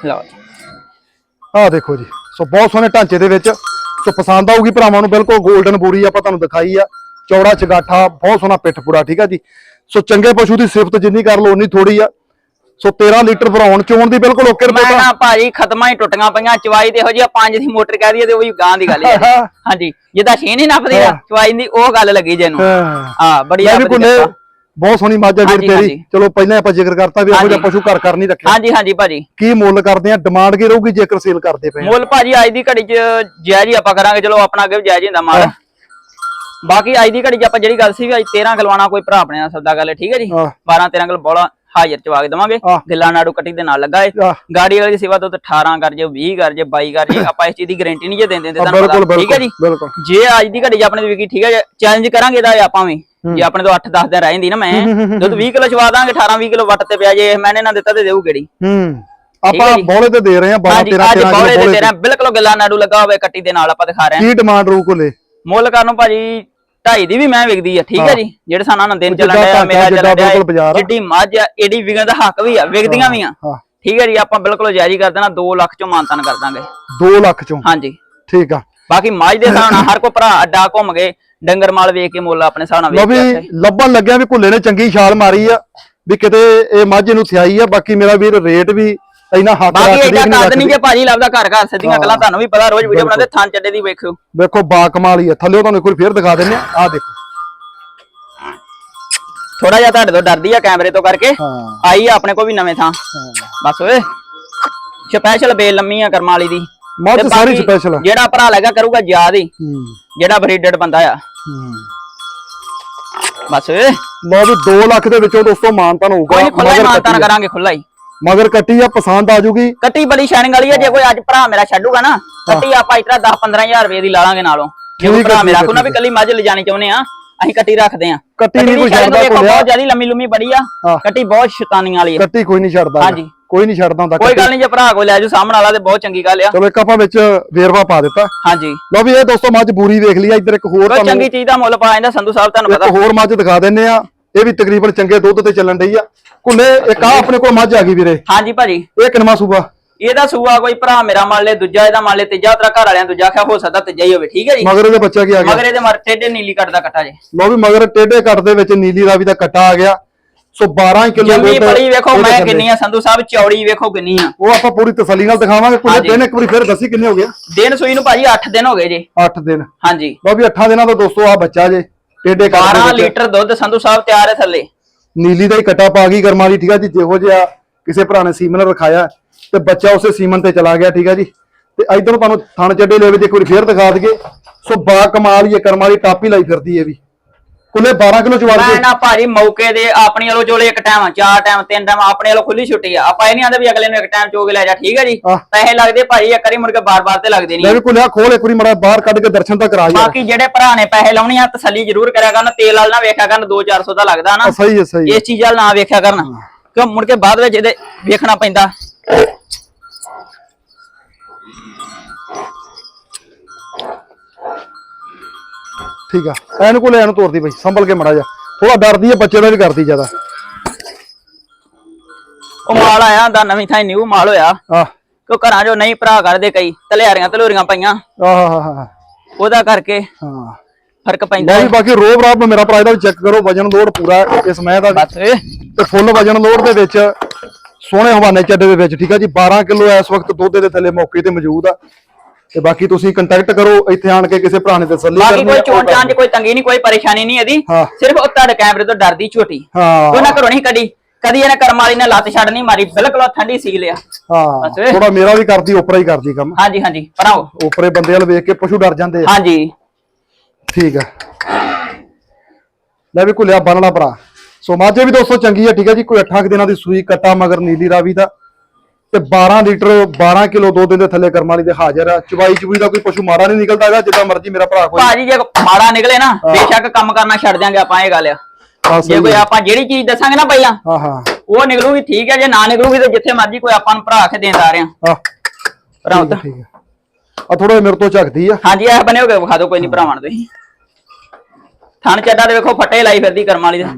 [SPEAKER 2] ਲਓ
[SPEAKER 1] ਆਹ ਦੇਖੋ ਜੀ ਸੋ ਬਹੁਤ ਸੋਹਣੇ ਢਾਂਚੇ ਦੇ ਵਿੱਚ ਸੋ ਪਸੰਦ ਆਊਗੀ ਭਰਾਵਾਂ ਨੂੰ ਬਿਲਕੁਲ 골ਡਨ ਬੂਰੀ ਆਪਾਂ ਤੁਹਾਨੂੰ ਦਿਖਾਈ ਆ। ਚੌੜਾ ਚਗਾਠਾ ਬਹੁਤ ਸੋਹਣਾ ਪਿੱਠ ਪੂਰਾ ਠੀਕ ਆ ਜੀ। ਸੋ ਚੰਗੇ ਪਸ਼ੂ ਦੀ ਸਿਫਤ ਜਿੰਨੀ ਕਰ ਲਓ ਉਨੀ ਥੋੜੀ ਆ। ਸੋ 13 ਲੀਟਰ ਭਰਾਉਣ ਚੋਣ ਦੀ ਬਿਲਕੁਲ ਓਕੇ
[SPEAKER 2] ਮੈਂ
[SPEAKER 1] ਰਿਪੋਰਟ
[SPEAKER 2] ਨਾ ਭਾਜੀ ਖਤਮਾਂ ਹੀ ਟੁੱਟੀਆਂ ਪਈਆਂ ਚਵਾਈ ਦੇ ਇਹੋ ਜਿਹੀ ਆ, ਪੰਜ ਦੀ ਮੋਟਰ ਕਹਿ ਦਈਏ ਤੇ ਉਹ ਵੀ ਗਾਂ ਦੀ ਗੱਲ ਹੈ। ਹਾਂਜੀ ਜਿੱਦਾਂ ਛੇ ਨਹੀਂ ਨੱਪਦੀ ਆ। ਚਵਾਈ ਦੀ ਉਹ ਗੱਲ ਲੱਗੀ ਜੈਨੂੰ
[SPEAKER 1] ਹਾਂ।
[SPEAKER 2] ਹਾਂ ਬੜੀ
[SPEAKER 1] ਮੈਂ ਬਹੁਤ ਸੋਹਣੀ ਮੱਝ ਆ ਵੀਰ
[SPEAKER 2] ਹਾਂਜੀ,
[SPEAKER 1] ਤੇਰੀ।
[SPEAKER 2] ਹਾਂਜੀ।
[SPEAKER 1] ਚਲੋ ਪਹਿਲਾਂ ਆਪਾਂ ਜ਼ਿਕਰ ਕਰਤਾ ਵੀ ਇਹੋ ਜਿਹਾ
[SPEAKER 2] ਹਾਂਜੀ।
[SPEAKER 1] ਪਸ਼ੂ ਘਰ ਘਰ ਨਹੀਂ ਰੱਖਿਆ।
[SPEAKER 2] ਹਾਂਜੀ ਹਾਂਜੀ ਭਾਜੀ।
[SPEAKER 1] ਕੀ ਮੁੱਲ ਕਰਦੇ ਆ? ਡਿਮਾਂਡ ਕੀ ਰਹੂਗੀ ਜੇਕਰ ਸੇਲ ਕਰਦੇ ਪਏ ਆ?
[SPEAKER 2] ਮੁੱਲ ਭਾਜੀ ਅੱਜ ਦੀ ਘੜੀ 'ਚ ਜਾਇਜ਼ ਹੀ ਆਪਾਂ ਕਰਾਂਗੇ। ਚਲੋ ਆਪਣਾ ਅੱਗੇ ਵੀ ਜਾਇਜ਼ ਹੀ ਹੁੰਦਾ ਮਾਲ।
[SPEAKER 1] ਹਾਂ।
[SPEAKER 2] ਬਾਕੀ ਅੱਜ ਦੀ ਘੜੀ 'ਚ ਆਪਾਂ ਜਿਹੜੀ ਗੱਲ ਸੀ ਵੀ ਅੱਜ 13 ਗਲਵਾਣਾ ਕੋਈ ਭਰਾ ਆਪਣੇ ਨਾਲ ਸੌਦਾ ਗੱਲ ਹੈ ਠੀਕ ਹੈ ਜੀ?
[SPEAKER 1] ਹਾਂ।
[SPEAKER 2] 12 13 ਗਲ ਬੋਲਾ ਹਾਜ਼ਰ ਚਵਾ ਕੇ ਦਵਾਂਗੇ।
[SPEAKER 1] ਹਾਂ।
[SPEAKER 2] ਗਿੱਲਾ ਨਾੜੂ ਕੱਟੀ ਦੇ ਨਾਲ ਲੱਗਾ ਏ।
[SPEAKER 1] ਆਹ,
[SPEAKER 2] ਗਾੜੀ ਵਾਲੀ ਸੇਵਾ ਤੋਂ ਤਾਂ 18 ਕਰ ਜੇ 20 ਕਰ ਜੇ 22 ਕਰ ਜੇ ਆਪਾਂ ਇਸ ਚੀਜ਼ ਦੀ ਗਾਰੰਟੀ ਨਹੀਂ ਜੇ ਦਿੰਦੇ ਹੁੰਦੇ ਤੁਹਾਨੂੰ
[SPEAKER 1] ਬਿਲਕੁਲ
[SPEAKER 2] ਪਤਾ ਠੀਕ ਹੈ
[SPEAKER 1] ਬਿਲਕੁਲ
[SPEAKER 2] ਜੀ?
[SPEAKER 1] ਬਿਲਕੁਲ।
[SPEAKER 2] ਜੇ ਅੱਜ ਦੀ ਘੜੀ 'ਚ ਆਪਣੇ ਦੀ ਵਿਕੀ ਠੀਕ ਹੈ ਚੈਲੰਜ ਕਰਾਂਗੇ ਇਹਦਾ ਆਪਾਂ ਵੀ। ਜੇ ਆਪਣੇ ਤੋਂ 8 10 ਦਿਨ ਰਹਿ ਜਾਂਦੀ ਨਾ ਮੈਂ ਦੁੱਧ 20 ਕਿਲੋ ਚਵਾ ਦਾਂਗੇ 18 20 ਕਿਲੋ ਵੱਟ ਤੇ ਪਿਆ ਜੇ ਮੈਨੇ ਨਾ ਦਿੱਤਾ ਤੇ ਦੇਊ ਕਿਹੜੀ?
[SPEAKER 1] ਹੂੰ। ਆਪਾਂ। ਬੋਲੇ ਤੇ ਦੇ ਰਹੇ ਆ 12
[SPEAKER 2] ਹਾਂਜੀ
[SPEAKER 1] 13
[SPEAKER 2] ਅੱਜ
[SPEAKER 1] 13
[SPEAKER 2] ਬੌਲੇ ਦੇ
[SPEAKER 1] ਕਿਲੋ
[SPEAKER 2] ਤੇਰਾ ਬਿਲਕੁਲ ਗਿੱਲਾ ਨਾੜੂ ਲੱਗਾ ਹੋਵੇ ਕੱਟੀ ਦੇ ਨਾਲ ਆਪਾਂ ਦਿਖਾ ਰਹੇ ਹਾਂ।
[SPEAKER 1] ਕੀ ਡਿਮਾਂਡ ਰਹੂ ਕੋਲੇ?
[SPEAKER 2] ਮੁੱਲ ਕਰਨ ਭਾਜੀ ਢਾਈ ਦੀ ਵੀ ਮੈਂ ਵਿਕਦੀ ਆ ਠੀਕ ਹੈ ਜੀ? ਜਿਹੜੇ ਸਾਨਾ ਨਾਲ ਦਿਨ ਚੱਲਣ
[SPEAKER 1] ਢਾਂਚਾ,
[SPEAKER 2] ਮੇਰਾ
[SPEAKER 1] ਆ।
[SPEAKER 2] ਜਿੱਡੀ ਮੱਝ ਆ ਏਡੀ ਵਿਕਣ ਦਾ ਹੱਕ ਵੀ ਆ ਵਿਕਦੀਆਂ ਵੀ ਆ। ਠੀਕ ਹੈ ਜੀ ਆਪਾਂ ਬਿਲਕੁਲ ਜਾਇਜ਼ ਕਰ ਦੇਣਾ 2 ਲੱਖ ਚੋਂ ਮਾਨਤਾਨ ਕਰ ਦਾਂਗੇ।
[SPEAKER 1] 2 ਲੱਖ ਚੋਂ?
[SPEAKER 2] ਹਾਂਜੀ।
[SPEAKER 1] ਠੀਕ ਆ।
[SPEAKER 2] ਬਾਕੀ ਮੱਝ ਦੇ ਹਿਸਾਬ ਨਾਲ ਹਰ ਕੋ ਭਰਾ ਅੱਡਾ ਘੁੰਮ ਗਏ ਡੰਗਰ ਮਾਲ ਵੇਖ ਕੇ ਮੁੱਲ ਆਪਣੇ ਹਿਸਾਬ ਨਾਲ
[SPEAKER 1] ਲੋ
[SPEAKER 2] ਵੇਚ
[SPEAKER 1] ਵੀ
[SPEAKER 2] ਕੇ ਆਖੇ।
[SPEAKER 1] ਲੱਭਣ ਲੱਗਿਆ ਵੀ ਕੁੱਲੇ ਨੇ ਚੰਗੀ ਛਾਲ ਮਾਰੀ ਆ ਵੀ ਕਿਤੇ ਇਹ ਮੱਝ ਨੂੰ ਥਿਆਈ ਆ ਬਾਕੀ ਮੇਰਾ ਵੀਰ ਰੇਟ ਵੀ ਇੰਨਾ ਹੱਥ
[SPEAKER 2] ਬਾਕੀ
[SPEAKER 1] ਰੱਖਦੀ
[SPEAKER 2] ਏਡਾ
[SPEAKER 1] ਕਿ ਨਹੀਂ
[SPEAKER 2] ਕੱਦ ਨਹੀਂ ਜੇ ਭਾਜੀ ਲੱਭਦਾ ਘਰ ਘਰ ਸਿੱਧੀਆਂ। ਗੱਲਾਂ ਤੁਹਾਨੂੰ ਵੀ ਪਤਾ ਰੋਜ਼ ਵੀਡੀਓ। ਬਣਾਉਂਦੇ ਥਾਂ ਚੱਡੇ ਦੀ ਵੇਖਿਓ।
[SPEAKER 1] ਵੇਖੋ ਬਾ ਕਮਾਲ ਹੀ ਆ। ਥੱਲੇ ਤੁਹਾਨੂੰ ਇੱਕ ਵਾਰ ਫੇਰ ਦਿਖਾ ਦਿੰਨੇ ਆ ਦੇਖੋ।
[SPEAKER 2] ਥੋੜਾ ਜਿਹਾ ਤੁਹਾਡੇ ਤੋਂ ਡਰਦੀ ਆ ਕੈਮਰੇ ਤੋਂ ਕਰਕੇ। ਆਈ ਆ ਆਪਣੇ ਕੋ ਵੀ ਨਵੇਂ ਥਾਂ। ਬਸ ਓਏ। ਸਪੈਸ਼ਲ ਬੇਲ ਲੰਮੀ ਆ ਕਰਮਾਂ ਵਾਲੀ ਦੀ।
[SPEAKER 1] ਮੱਝ
[SPEAKER 2] ਤੇ
[SPEAKER 1] ਸਾਰੀ
[SPEAKER 2] ਬਾਕੀ
[SPEAKER 1] ਸਪੈਸ਼ਲ ਆ।
[SPEAKER 2] ਜਿਹੜਾ ਭਰਾ ਲੱਗਾ ਕਰੂਗਾ ਯਾਦ ਹੀ।
[SPEAKER 1] ਹੂੰ।
[SPEAKER 2] ਜਿਹੜਾ ਬਰੀਡਡ ਬੰਦਾ ਆ।
[SPEAKER 1] ਹੂੰ।
[SPEAKER 2] ਬਸ। ਓਏ
[SPEAKER 1] ਲਓ ਵੀ 2 ਲੱਖ ਦੇ ਵਿੱਚੋਂ ਦੋਸਤੋ ਮਾਨਤਾਨ ਹੋਊਗਾ।
[SPEAKER 2] ਕੋਈ ਨੀ ਖੁੱਲਾ ਹੀ ਮਾਨਤਾਨ
[SPEAKER 1] ਕੱਟੀ ਆ।
[SPEAKER 2] ਕਰਾਂਗੇ ਖੁੱਲਾ ਹੀ।
[SPEAKER 1] ਮਗਰ ਕੱਟੀ ਆ ਪਸੰਦ ਆ ਜੂਗੀ
[SPEAKER 2] ਕੱਟੀ ਬੜੀ ਸ਼ਾਈਨਿੰਗ ਵਾਲੀ ਆ ਜੇ ਕੋਈ ਅੱਜ ਭਰਾ ਮੇਰਾ ਛੱਡੂਗਾ ਨਾ ਕੱਟੀ ਆਪਾਂ ਇਤਰਾ 10 15000 ਰੁਪਏ ਦੀ ਲਾ ਲਾਂਗੇ ਨਾਲੋਂ। ਜੇ ਕੋਈ
[SPEAKER 1] ਠੀਕ
[SPEAKER 2] ਭਰਾ ਮੇਰਾ
[SPEAKER 1] ਠੀਕ
[SPEAKER 2] ਵੀ
[SPEAKER 1] ਠੀਕ
[SPEAKER 2] ਕੱਲੀ ਮੱਝ ਲਿਜਾਣੀ ਚਾਹੁੰਦੇ ਆ ਅਸੀਂ ਕੱਟੀ ਰੱਖਦੇ ਆ।
[SPEAKER 1] ਕੱਟੀ ਨਹੀਂ ਕੋਈ ਛੱਡਦਾ ਭੁੱਲਿਆ।
[SPEAKER 2] ਬਹੁਤ ਜਿਆਦੀ ਲੰਮੀ ਲੰਮੀ ਬੜੀ ਆ।
[SPEAKER 1] ਹਾਂ।
[SPEAKER 2] ਕੱਟੀ ਬਹੁਤ ਸ਼ੈਤਾਨੀਆਂ ਵਾਲੀ ਆ।
[SPEAKER 1] ਕੱਟੀ ਕੋਈ ਨਹੀਂ ਛੱਡਦਾ।
[SPEAKER 2] ਹਾਂਜੀ।
[SPEAKER 1] ਕੋਈ ਨਹੀਂ ਛੱਡਦਾ ਹੁੰਦਾ
[SPEAKER 2] ਕੋਈ
[SPEAKER 1] ਕੱਟੀ।
[SPEAKER 2] ਗੱਲ ਨਹੀਂ ਜੇ ਭਰਾ ਕੋਈ ਲੈ ਜੂ ਸਾਹਮਣ ਵਾਲਾ ਤੇ ਬਹੁਤ ਚੰਗੀ ਗੱਲ ਆ।
[SPEAKER 1] ਚਲੋ ਇੱਕ ਆਪਾਂ ਵਿੱਚ ਵੇਰਵਾ ਪਾ ਦਿੱਤਾ।
[SPEAKER 2] ਹਾਂਜੀ।
[SPEAKER 1] ਲਓ ਵੀ ਇਹ ਦੋਸਤੋ ਮੱਝ ਬੂਰੀ ਵੇਖ ਲਈ ਆ ਇੱਧਰ ਇੱਕ ਹੋਰ ਤੁਹਾਨੂੰ
[SPEAKER 2] ਚੰਗੀ ਚੀਜ਼ ਦਾ ਮੁੱਲ ਪਾ ਜਾਂਦਾ ਸੰਧੂ ਸਾਹਿਬ ਤੁਹਾਨੂੰ
[SPEAKER 1] ਇੱਕ
[SPEAKER 2] ਪਤਾ।
[SPEAKER 1] ਹੋਰ ਮੱਝ ਦਿਖਾ ਦਿੰਨੇ ਆ। ਇਹ ਵੀ ਤਕਰੀਬਨ ਚੰਗੇ ਦੁੱਧ ਤੇ ਚੱਲਣ ਡਈ ਆ। ਕੁੱਲੇ ਇੱਕ ਆ ਆਪਣੇ ਕੋਲ ਮੱਝ ਆ ਗਈ ਵੀਰੇ।
[SPEAKER 2] ਹਾਂਜੀ ਭਾਜੀ।
[SPEAKER 1] ਇਹ ਕਿਨਮਾ ਸੂਬਾ
[SPEAKER 2] ਇਹਦਾ ਸੂਆ ਕੋਈ ਭਰਾ ਮੇਰਾ ਮੰਨ ਲੈ ਦੂਜਾ ਇਹਦਾ ਮੰਨ ਲੈ ਤੀਜਾ ਤੇਰਾ ਘਰ ਵਾਲਿਆਂ ਦੂਜਾ ਆਖਿਆ ਹੋ ਸਕਦਾ ਤੀਜਾ ਹੀ ਹੋਵੇ ਠੀਕ ਹੈ ਜੀ?
[SPEAKER 1] ਮਗਰ ਇਹਦੇ ਬੱਚਾ ਕੀ ਆ ਗਿਆ?
[SPEAKER 2] ਮਗਰ ਇਹਦੇ ਮਰ ਟੇਡੇ ਨੀਲੀ ਕੱਟਦਾ ਕੱਟਾ ਜੇ।
[SPEAKER 1] ਲਓ ਵੀ ਮਗਰ ਟੇਢੇ ਕੱਟ ਦੇ ਵਿੱਚ ਨੀਲੀ ਰਾਵੀ ਦਾ ਕੱਟਾ ਆ ਗਿਆ। ਸੋ 12 ਕਿਲੋ
[SPEAKER 2] ਜੰਮੀ ਬੜੀ ਵੇਖੋ ਮੈਂ ਕਿੰਨੀ। ਆ ਸੰਧੂ ਸਾਹਿਬ ਚੌੜੀ ਵੇਖੋ ਕਿੰਨੀ ਆ।
[SPEAKER 1] ਉਹ ਆਪਾਂ ਪੂਰੀ ਤਸੱਲੀ ਨਾਲ ਦਿਖਾਵਾਂਗੇ
[SPEAKER 2] ਹਾਂਜੀ।
[SPEAKER 1] ਦਿਨ ਇੱਕ ਵਾਰੀ ਫਿਰ ਦੱਸੀ ਕਿੰਨੇ ਹੋ ਗਏ।
[SPEAKER 2] ਦਿਨ ਸੂਈ ਨੂੰ ਭਾਜੀ 8 ਦਿਨ ਹੋ ਗਏ ਜੇ।
[SPEAKER 1] 8 ਦਿਨ।
[SPEAKER 2] ਹਾਂਜੀ।
[SPEAKER 1] ਲਓ ਵੀ 8 ਦਿਨਾਂ ਦਾ ਦੋਸਤੋ ਆ ਬੱਚਾ ਜੇ ਟੇਢੇ ਕੱਟ
[SPEAKER 2] 12
[SPEAKER 1] ਦੇ ਵਿੱਚ।
[SPEAKER 2] ਲੀਟਰ ਦੁੱਧ ਸੰਧੂ ਸਾਹਿਬ ਤਿਆਰ ਹੈ ਥੱਲੇ।
[SPEAKER 1] ਨੀਲੀ ਦਾ ਹੀ ਕੱਟਾ ਪਾ ਗਈ ਕਰਮਾਂ ਦੀ ਠੀਕ ਆ ਜੀ ਜਿਹੋ ਜਿਹਾ ਕਿਸੇ ਭਰਾ ਨੇ ਸੀਮਨ ਰਖਾਇਆ। ਤੇ ਬੱਚਾ ਉਸੇ ਸੀਮਨ ਤੇ ਚਲਾ ਗਿਆ ਠੀਕ ਆ ਜੀ। ਤੇ ਇਧਰ ਤੁਹਾਨੂੰ ਥਣ ਚੱਡੇ ਲੈ ਵੀ ਇੱਕ ਵਾਰੀ ਫੇਰ ਦਿਖਾ ਦਈਏ। ਸੋ ਬਾ ਕਮਾਲ ਹੀ ਇਹ ਕਰਮਾਂ ਦੀ ਟਾਪੀ ਲਾਈ ਫਿਰਦੀ ਇਹ ਵੀ। ਕੁੱਲੇ 12 ਕਿਲੋ ਚਵਾਰ
[SPEAKER 2] ਮੈਂ
[SPEAKER 1] ਕੇ
[SPEAKER 2] ਨਾ ਭਾਜੀ ਮੌਕੇ ਦੇ ਆਪਣੀ ਵੱਲੋਂ ਚੋਲੇ ਇੱਕ ਟਾਈਮ ਚਾਰ ਟਾਈਮ ਤਿੰਨ ਟਾਈਮ ਆਪਣੇ ਵੱਲੋਂ ਖੁੱਲੀ ਛੁੱਟੀ ਆ। ਆਪਾਂ ਇਹ ਨਹੀਂ ਆਂਦੇ ਵੀ ਅਗਲੇ ਨੂੰ ਇੱਕ ਟਾਈਮ ਚੋਗ ਲੈ ਜਾ ਠੀਕ ਹੈ ਜੀ। ਪੈਸੇ ਲੱਗਦੇ ਭਾਜੀ ਇੱਕ ਵਾਰੀ ਮੁੜ ਕੇ ਬਾਰ-ਬਾਰ ਤੇ ਲੱਗਦੇ ਨਹੀਂ
[SPEAKER 1] ਵੀ ਕੁੱਲਿਆ ਖੋਲ ਇੱਕ ਵਾਰੀ ਮੜਾ ਬਾਹਰ ਕੱਢ ਕੇ ਦਰਸ਼ਨ ਤਾਂ ਕਰਾ ਯਾਰ
[SPEAKER 2] ਬਾਕੀ ਜਿਹੜੇ ਭਰਾ ਨੇ ਪੈਸੇ ਲਾਉਣੇ ਆ ਤਸੱਲੀ ਜ਼ਰੂਰ ਕਰਿਆ ਕਰਨ ਤੇਲ ਵਾਲ ਨਾ ਵੇਖਿਆ ਕਰਨ 2-400 ਦਾ ਲੱਗਦਾ ਨਾ।
[SPEAKER 1] ਆ, ਸਹੀ ਹੈ ਸਹੀ
[SPEAKER 2] ਇਸ ਚੀਜ਼ ਵਾਲ ਨਾ ਵੇਖਿਆ ਕਰਨ। ਕਿਉਂ ਮੁੜ ਕੇ ਬਾਅਦ ਵਿੱਚ ਇਹਦੇ ਵੇਖਣਾ ਪੈਂਦਾ।
[SPEAKER 1] ਠੀਕ ਆ। ਐਨ ਕੋਲੇ ਐਨ ਤੋਰਦੀ ਬਈ ਸੰਭਲ ਕੇ ਮੜਾ ਜਾ। ਥੋੜਾ ਡਰਦੀ ਹੈ ਬੱਚੇ ਦਾ ਵੀ ਕਰਦੀ ਜ਼ਿਆਦਾ।
[SPEAKER 2] ਉਹ ਮਾਲ ਆਇਆ ਦਾ ਨਵੀਂ ਥਾਂ ਨਿਊ ਮਾਲ ਹੋਇਆ।
[SPEAKER 1] ਆ
[SPEAKER 2] ਕੋ ਘਰਾਂ ਜੋ ਨਹੀਂ ਭਰਾ ਕਰਦੇ ਕਈ ਤਲਿਆਰੀਆਂ ਤਲੂਰੀਆਂ ਪਈਆਂ।
[SPEAKER 1] ਆਹ
[SPEAKER 2] ਉਹਦਾ ਕਰਕੇ
[SPEAKER 1] ਹਾਂ।
[SPEAKER 2] ਫ਼ਰਕ ਪੈਂਦਾ।
[SPEAKER 1] ਨਹੀਂ ਬਾਕੀ ਰੋਬ ਰਾਬ ਮੇਰਾ ਭਰਾ ਇਹਦਾ ਵੀ ਚੈੱਕ ਕਰੋ ਵਜਨ ਲੋਡ ਪੂਰਾ ਹੈ ਇਸ ਮੈਂ ਦਾ
[SPEAKER 2] ਬਸ।
[SPEAKER 1] ਤੇ ਫੁੱਲ ਵਜਨ ਲੋਡ ਦੇ ਵਿੱਚ ਸੋਹਣੇ ਹਵਾਨੇ ਚੱਡੇ ਦੇ ਵਿੱਚ ਠੀਕ ਆ ਜੀ? 12 ਕਿਲੋ ਇਸ ਵਕਤ ਦੁੱਧ ਦੇ ਥੱਲੇ ਮੌਕੇ ਤੇ ਮੌਜੂਦ ਆ। ਤੇ ਬਾਕੀ ਤੁਸੀਂ ਕੰਟੈਕਟ ਕਰੋ ਇੱਥੇ ਆਣ ਕੇ ਕਿਸੇ ਭਰਾ ਨੇ ਤਸੱਲੀ
[SPEAKER 2] ਬਾਕੀ ਕੋਈ ਚੋਣ
[SPEAKER 1] ਕਰ
[SPEAKER 2] ਚਾਂਚ ਕੋਈ ਤੰਗੀ ਨਹੀਂ ਕੋਈ ਪਰੇਸ਼ਾਨੀ ਨਹੀਂ ਇਹਦੀ।
[SPEAKER 1] ਹਾਂ।
[SPEAKER 2] ਸਿਰਫ ਉਹ ਤੁਹਾਡੇ ਕੈਮਰੇ ਤੋਂ ਡਰਦੀ ਝੋਟੀ।
[SPEAKER 1] ਹਾਂ।
[SPEAKER 2] ਉਹਨਾਂ ਘਰੋਂ ਨਹੀਂ ਕਦੀ ਕਦੀ ਇਹਨੇ ਕਰਮ ਵਾਲੀ ਨੇ ਲੱਤ ਛੱਡ ਨਹੀਂ ਮਾਰੀ ਬਿਲਕੁਲ ਉਹ ਠੰਡੀ ਸੀ ਲਿਆ
[SPEAKER 1] ਹਾਂ। ਥੋੜਾ ਮੇਰਾ ਵੀ ਕਰਦੀ ਉਪਰਾ ਹੀ ਕਰਦੀ ਕੰਮ।
[SPEAKER 2] ਹਾਂਜੀ ਹਾਂਜੀ ਭਰਾਓ।
[SPEAKER 1] ਉਪਰੇ ਬੰਦੇ ਵਾਲ ਵੇਖ ਕੇ ਪਸ਼ੂ ਡਰ ਜਾਂਦੇ ਆ।
[SPEAKER 2] ਹਾਂਜੀ।
[SPEAKER 1] ਠੀਕ ਆ। ਲੈ ਵੀ ਕੁਲਿਆ ਬੰਨਣਾ ਭਰਾ। ਸੋ ਮਾਝੇ ਵੀ ਦੋਸਤੋ ਚੰਗੀ ਆ ਠੀਕ ਆ ਜੀ। ਕੋਈ 8 ਦਿਨਾਂ ਦੀ ਸੂਈ ਕੱਟਾ ਮਗਰ ਨੀਲੀ ਰਾਵੀ ਦਾ। ਤੇ 12 ਲੀਟਰ 12 ਕਿਲੋ ਦੋ ਦਿਨ ਦੇ ਥੱਲੇ ਕਰਮ ਵਾਲੀ ਦੇ ਹਾਜ਼ਰ ਆ। ਚਵਾਈ ਚੁਈ ਦਾ ਕੋਈ ਪਸ਼ੂ ਮਾੜਾ ਨਹੀਂ ਨਿਕਲਦਾ ਹੈਗਾ ਜਿੱਦਾਂ ਮਰਜ਼ੀ ਮੇਰਾ ਭਰਾ ਕੋਈ।
[SPEAKER 2] ਭਾਜੀ ਜੇ ਮਾੜਾ ਨਿਕਲੇ ਨਾ ਬੇਸ਼ੱਕ ਕੰਮ ਕਰਨਾ ਛੱਡ ਦਿਆਂਗੇ ਆਪਾਂ ਇਹ ਗੱਲ ਆ। ਜੇ ਕੋਈ। ਆਪਾਂ ਜਿਹੜੀ ਚੀਜ਼ ਦੱਸਾਂਗੇ ਨਾ ਪਹਿਲਾਂ
[SPEAKER 1] ਹਾਂ ਹਾਂ।
[SPEAKER 2] ਉਹ ਨਿਕਲੂਗੀ ਠੀਕ ਹੈ ਜੇ ਨਾ ਨਿਕਲੂਗੀ ਤੇ ਜਿੱਥੇ ਮਰਜ਼ੀ ਕੋਈ ਆਪਾਂ ਨੂੰ ਭਰਾ ਕੇ ਦੇਣ ਆ ਰਿਹਾ
[SPEAKER 1] ਆ।
[SPEAKER 2] ਭਰਾਓ
[SPEAKER 1] ਠੀਕ ਆ,
[SPEAKER 2] ਤਾਂ।
[SPEAKER 1] ਠੀਕ ਆ। ਆ ਥੋੜਾ ਮੇਰੇ ਤੋਂ ਝੱਕਦੀ ਆ।
[SPEAKER 2] ਹਾਂਜੀ ਇਹ ਬਣੇ ਹੋ ਗਏ ਵਿਖਾ ਦਿਓ ਕੋਈ ਨਹੀਂ ਭਰਾਵਾਂ ਨੂੰ ਤੁਸੀਂ। ਥਣ ਚੱਡਾ ਦੇ ਵੇਖੋ ਫੱਟੇ ਲਾਈ ਫਿਰਦੀ ਕਰਮ ਵਾਲੀ ਦੇ।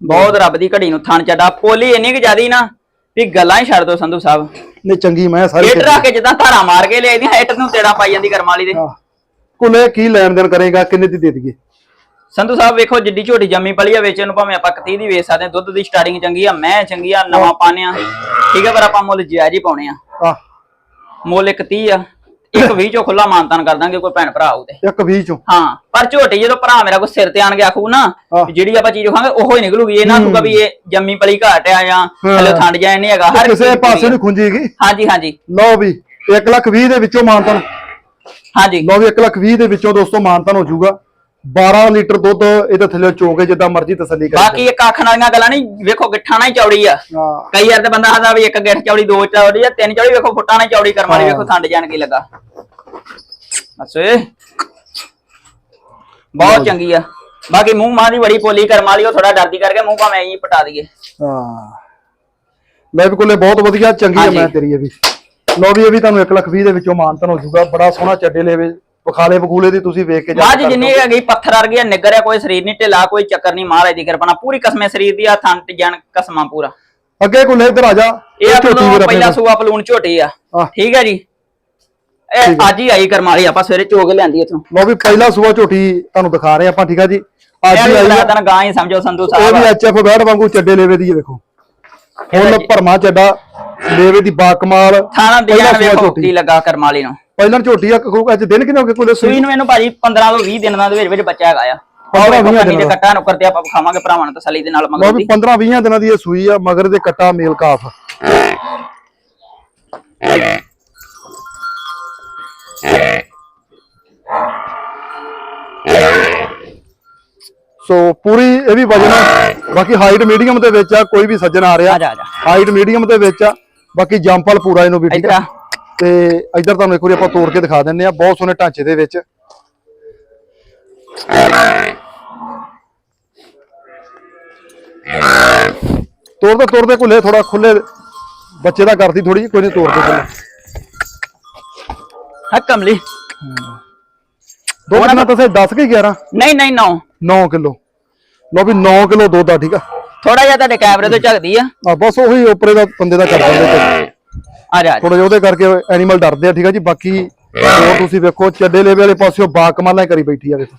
[SPEAKER 2] ਬਹੁਤ ਰੱਬ ਦੀ ਘੜੀ ਨੂੰ ਥਣ ਚੱਡਾ। ਪੋਲੀ ਇੰਨੀ ਕਿ ਜ਼ਿਆਦੀ ਨਾ ਵੀ ਗੱਲਾਂ ਹੀ ਛੱਡ ਦੋ ਸੰਧੂ ਸਾਹਿਬ।
[SPEAKER 1] ਨੇ ਚੰਗੀ ਮੈਂ ਸਾਰੀ
[SPEAKER 2] ਹੀਟ ਰੱਖ ਕੇ ਜਿੱਦਾਂ ਧਾਰਾ ਮਾਰ ਕੇ ਲਿਆਈਆਂ ਹਿੱਟ ਨੂੰ ਤੇੜਾ ਪਾਈ ਜਾਂਦੀ ਕਰਮ ਵਾਲੀ ਦੇ।
[SPEAKER 1] ਕੁਲੇ ਕੀ ਲੈਣ ਦੇਣ ਕਰੇਗਾ ਕਿੰਨੇ ਦੀ ਦੇ ਦਈਏ?
[SPEAKER 2] ਸੰਧੂ ਸਾਹਿਬ ਵੇਖੋ ਜਿੱਡੀ ਝੋਟੀ ਜੰਮੀ ਪਲੀ ਆ ਵੇਚਣ ਨੂੰ ਭਾਵੇਂ ਆਪਾਂ 31 ਦੀ ਵੇਚ ਸਕਦੇ ਦੁੱਧ ਦੀ ਸਟਾਰਟਿੰਗ ਚੰਗੀ ਆ ਮੈਂ ਚੰਗੀ ਆ ਨਵਾਂ ਪਾਣੇ ਆ। ਠੀਕ ਹੈ ਪਰ ਆਪਾਂ ਮੁੱਲ ਜਾਇਜ਼ ਹੀ ਪਾਉਣੇ ਆ।
[SPEAKER 1] ਆ
[SPEAKER 2] ਮੁੱਲ ਇੱਕ 30 ਆ। ਇੱਕ 20 ਚੋਂ ਖੁੱਲਾ ਮਾਨਤਾਨ ਕਰ ਦਾਂਗੇ ਕੋਈ ਭੈਣ ਭਰਾ ਆਊ ਤੇ।
[SPEAKER 1] ਇੱਕ 20 ਚੋਂ।
[SPEAKER 2] ਹਾਂ ਪਰ ਝੋਟੀ ਜਦੋਂ ਭਰਾ ਮੇਰਾ ਕੋਈ ਸਿਰ ਤੇ ਆਣ ਕੇ ਆਖੂ ਨਾ। ਵੀ ਜਿਹੜੀ ਆਪਾਂ ਚੀਜ਼ ਖਾਂਗੇ ਉਹੋ ਹੀ ਨਿਕਲੂਗੀ। ਇਹ ਨਾ ਆਖੂਗਾ ਵੀ ਇਹ ਜੰਮੀ ਪਲੀ ਘਾਟ ਆ ਜਾਂ ਠੰਡ ਜਾਂ ਨਹੀਂ ਹੈਗਾ ਹਰ
[SPEAKER 1] ਕਿਸੇ ਪਾਸੇ ਨਹੀਂ ਖੁੰਜੇਗੀ।
[SPEAKER 2] ਹਾਂਜੀ ਹਾਂਜੀ।
[SPEAKER 1] ਲਓ ਵੀ 1 ਲੱਖ 20 ਦੇ ਵਿੱਚੋਂ ਮਾਨਤਨ।
[SPEAKER 2] ਹਾਂਜੀ।
[SPEAKER 1] ਲਓ ਵੀ 1 ਲੱਖ 20 ਦੇ ਵਿੱਚੋਂ ਦੋਸਤੋ ਮਾਨਤਨ ਹੋ ਜਾਊਗਾ। 12 ਲੀਟਰ ਦੁੱਧ ਇਹਦੇ ਥੱਲੇ ਚੋਕੇ ਜਿੱਦਾਂ ਮਰਜ਼ੀ ਤਸੱਲੀ ਕਰੇ
[SPEAKER 2] ਬਾਕੀ ਇੱਕ ਅੱਖ ਵਾਲੀਆਂ ਗੱਲਾਂ ਨਹੀਂ ਵੇਖੋ ਗਿੱਠਾਂ ਨਾਲ ਹੀ ਚੌੜੀ ਆ। ਕਈ ਵਾਰ ਤੇ ਬੰਦਾ ਹੱਸਦਾ ਵੀ ਇੱਕ ਗਿੱਠ ਚੌੜੀ ਦੋ ਚੌੜੀ ਆ ਤਿੰਨ ਚੌੜੀ ਵੇਖੋ ਫੁੱਟਾਂ ਨਾਲ ਚੌੜੀ ਕਰਮ ਵਾਲੀ। ਵੇਖੋ ਠੰਡ ਜਾਣ ਕੀ ਲੱਗਾ। ਏ ਬਹੁਤ ਚੰਗੀ ਆ। ਬਾਕੀ ਮੂੰਹ ਮਾਂ ਦੀ ਬੜੀ ਪੋਲੀ ਕਰਮ ਵਾਲੀ ਉਹ ਥੋੜਾ ਡਰਦੀ ਕਰਕੇ ਮੂੰਹ ਭਾਵੇਂ ਐਂ ਪਟਾ ਦਈਏ।
[SPEAKER 1] ਹਾਂ। ਲੈ ਵੀ ਕੋਲੇ ਬਹੁਤ ਵਧੀਆ ਚੰਗੀ
[SPEAKER 2] ਹਾਂਜੀ।
[SPEAKER 1] ਮੈਂ ਤੇਰੀ ਇਹ ਵੀ। ਲਓ ਵੀ ਇਹ ਵੀ ਤੁਹਾਨੂੰ 1 ਲੱਖ 20 ਦੇ ਵਿੱਚੋਂ ਮਾਨਤਨ ਹੋ ਜਾਊਗਾ ਬੜਾ ਸੋਹਣਾ ਚੱਡੇ ਲੈਵੇ। ਬਖਾਲੇ ਬਗੂਲੇ ਦੀ ਤੁਸੀਂ ਵੇਖ ਕੇ
[SPEAKER 2] ਮਾਂ
[SPEAKER 1] ਕਰ
[SPEAKER 2] ਜੀ ਜਿੰਨੀ। ਹੈਗੀ ਪੱਥਰ ਵਰਗੀ ਆ ਨਿੱਗਰ ਆ ਕੋਈ ਸਰੀਰ ਨਹੀਂ ਢਿੱਲਾ ਕੋਈ ਚੱਕਰ ਨਹੀਂ ਮਹਾਰਾਜ ਦੀ ਕਿਰਪਾ ਨਾਲ ਪੂਰੀ ਕਸਮੇ ਸਰੀਰ ਦੀ ਆ ਤੇ ਜਾਨ ਕਸਮਾਂ ਪੂਰਾ।
[SPEAKER 1] ਅੱਗੇ ਕੋਲੇ ਇੱਧਰ ਆ ਜਾ।
[SPEAKER 2] ਇਹ ਆਪਣਾ ਪਹਿਲਾ। ਸੂਆ ਪਲੂਣ ਝੋਟੀ ਆ। ਠੀਕ ਹੈ ਜੀ। ਇਹ ਅੱਜ ਹੀ ਆਈ ਕਰਮ ਵਾਲੀ ਆਪਾਂ ਸਵੇਰੇ ਚੋਗ ਲਿਆਂਦੀ ਇਥੋਂ
[SPEAKER 1] ਲਓ ਵੀ ਪਹਿਲਾ ਸੂਆ ਝੋਟੀ ਤੁਹਾਨੂੰ ਦਿਖਾ ਰਹੇ ਆਪਾਂ ਠੀਕ ਆ ਜੀ? ਅੱਜ
[SPEAKER 2] ਇਹ
[SPEAKER 1] ਹੀ ਆਈ ਆ।
[SPEAKER 2] ਲੱਗਦਾ ਗਾਂ ਹੀ ਸਮਝੋ ਸੰਧੂ
[SPEAKER 1] ਇਹ
[SPEAKER 2] ਸਾਹਿਬ
[SPEAKER 1] ਵੀ ਐਚਐਫ ਬੈਡ ਵਾਂਗੂ ਚੱਡੇ ਲੈਵੇ ਦੀ ਹੈ ਵੇਖੋ
[SPEAKER 2] ਜੀ-
[SPEAKER 1] ਭਰਮਾ ਚੱਡਾ ਲੈਵੇ ਦੀ ਬਾਕਮਾਲ
[SPEAKER 2] ਥਾਣਾ
[SPEAKER 1] ਸੂਆ
[SPEAKER 2] ਵੇਖੋ। ਕੀ ਲੱਗਾ ਕਰਮ ਵਾਲੀ ਨੂੰ।
[SPEAKER 1] ਪਹਿਲਾਂ ਝੋਟੀ ਆ ਕੋ ਅੱਜ ਦਿਨ ਕਿੰਨੇ ਹੋ ਗਏ ਕੋਲੇ
[SPEAKER 2] ਸੂਈ ਨੂੰ ਇਹਨੂੰ ਭਾਜੀ 15 ਤੋਂ 20 ਦਿਨਾਂ ਦੇ ਵਿੱਚ ਵਿੱਚ ਬੱਚਾ ਹੈਗਾ ਆ।
[SPEAKER 1] 15
[SPEAKER 2] 15
[SPEAKER 1] ਵੀਹਾਂ
[SPEAKER 2] ਦੇ
[SPEAKER 1] ਦਿਨਾਂ ਦਾ।
[SPEAKER 2] ਕੱਟਾ ਨੁੱਕਰ ਤੇ ਆਪਾਂ ਖਾਵਾਂਗੇ ਭਰਾਵਾਂ ਨੂੰ ਤਸੱਲੀ ਦੇ ਨਾਲ
[SPEAKER 1] ਲਓ
[SPEAKER 2] ਮੰਗਦੀ
[SPEAKER 1] ਵੀ 15 20 ਦਿਨਾਂ ਦੀ ਇਹ ਸੂਈ ਆ ਮਗਰ ਦੇ ਕੱਟਾ ਮੇਲ ਕਾਫ। ਸੋ ਪੂਰੀ ਇਹ ਵੀ ਵਜਨ ਆ। ਬਾਕੀ ਹਾਈਟ ਮੀਡੀਅਮ ਦੇ ਵਿੱਚ ਆ ਕੋਈ ਵੀ ਸੱਜਣ ਆ ਰਿਹਾ।
[SPEAKER 2] ਆ ਜਾ ਆ ਜਾ।
[SPEAKER 1] ਹਾਈਟ ਮੀਡੀਅਮ ਦੇ ਵਿੱਚ ਆ। ਬਾਕੀ ਜੰਪਲ ਪੂਰਾ ਇਹਨੂੰ ਵੀ ਠੀਕ
[SPEAKER 2] ਇੱਧਰ
[SPEAKER 1] ਆ?
[SPEAKER 2] ਆ
[SPEAKER 1] ਤੇ ਇੱਧਰ ਤੁਹਾਨੂੰ ਇੱਕ ਵਾਰੀ ਆਪਾਂ ਤੋੜ ਕੇ ਦਿਖਾ ਦਿੰਨੇ ਆ ਬਹੁਤ ਸੋਹਣੇ ਢਾਂਚੇ ਦੇ ਵਿੱਚ। ਤੋੜਦੇ ਤੋੜਦੇ ਕੁੱਲੇ ਥੋੜਾ ਖੁੱਲੇ ਬੱਚੇ ਦਾ ਕਰਦੀ ਥੋੜੀ ਕੋਈ ਨਹੀਂ ਤੋੜਦੇ ਕੁੱਲੇ।
[SPEAKER 2] ਹਾਂ ਕਮਲੀ।
[SPEAKER 1] ਦੋ ਕਿੰਨਾ ਤੁਸੀਂ 10 ਕਿ 11
[SPEAKER 2] ਨਹੀਂ ਨਹੀਂ ਨੋ।
[SPEAKER 1] 9 ਕਿਲੋ। ਲੋ ਵੀ 9 ਕਿਲੋ ਦੁੱਧ ਆ ਠੀਕ ਆ।
[SPEAKER 2] ਥੋੜਾ ਜਿਹਾ ਤੁਹਾਡੇ ਕੈਮਰੇ ਤੋਂ ਝਗਦੀ ਆ।
[SPEAKER 1] ਆ ਬਸ ਉਹੀ ਉੱਪਰੇ ਦਾ ਬੰਦੇ ਦਾ ਕਰ ਦਿੰਦੇ
[SPEAKER 2] ਆ। ਜਾ ਆ ਜਾ।
[SPEAKER 1] ਥੋੜਾ ਜਿਹਾ ਉਹਦੇ ਕਰਕੇ ਐਨੀਮਲ ਡਰਦੇ ਆ ਠੀਕ ਆ ਜੀ? ਬਾਕੀ ਹੋਰ ਤੁਸੀਂ ਵੇਖੋ ਚੱਡੇ ਲੇਵੇ ਵਾਲੇ ਪਾਸਿਓ ਬਾ ਕਮਾਲਾਂ ਹੀ ਕਰੀ ਬੈਠੀ ਆ ਵੇਖੋ।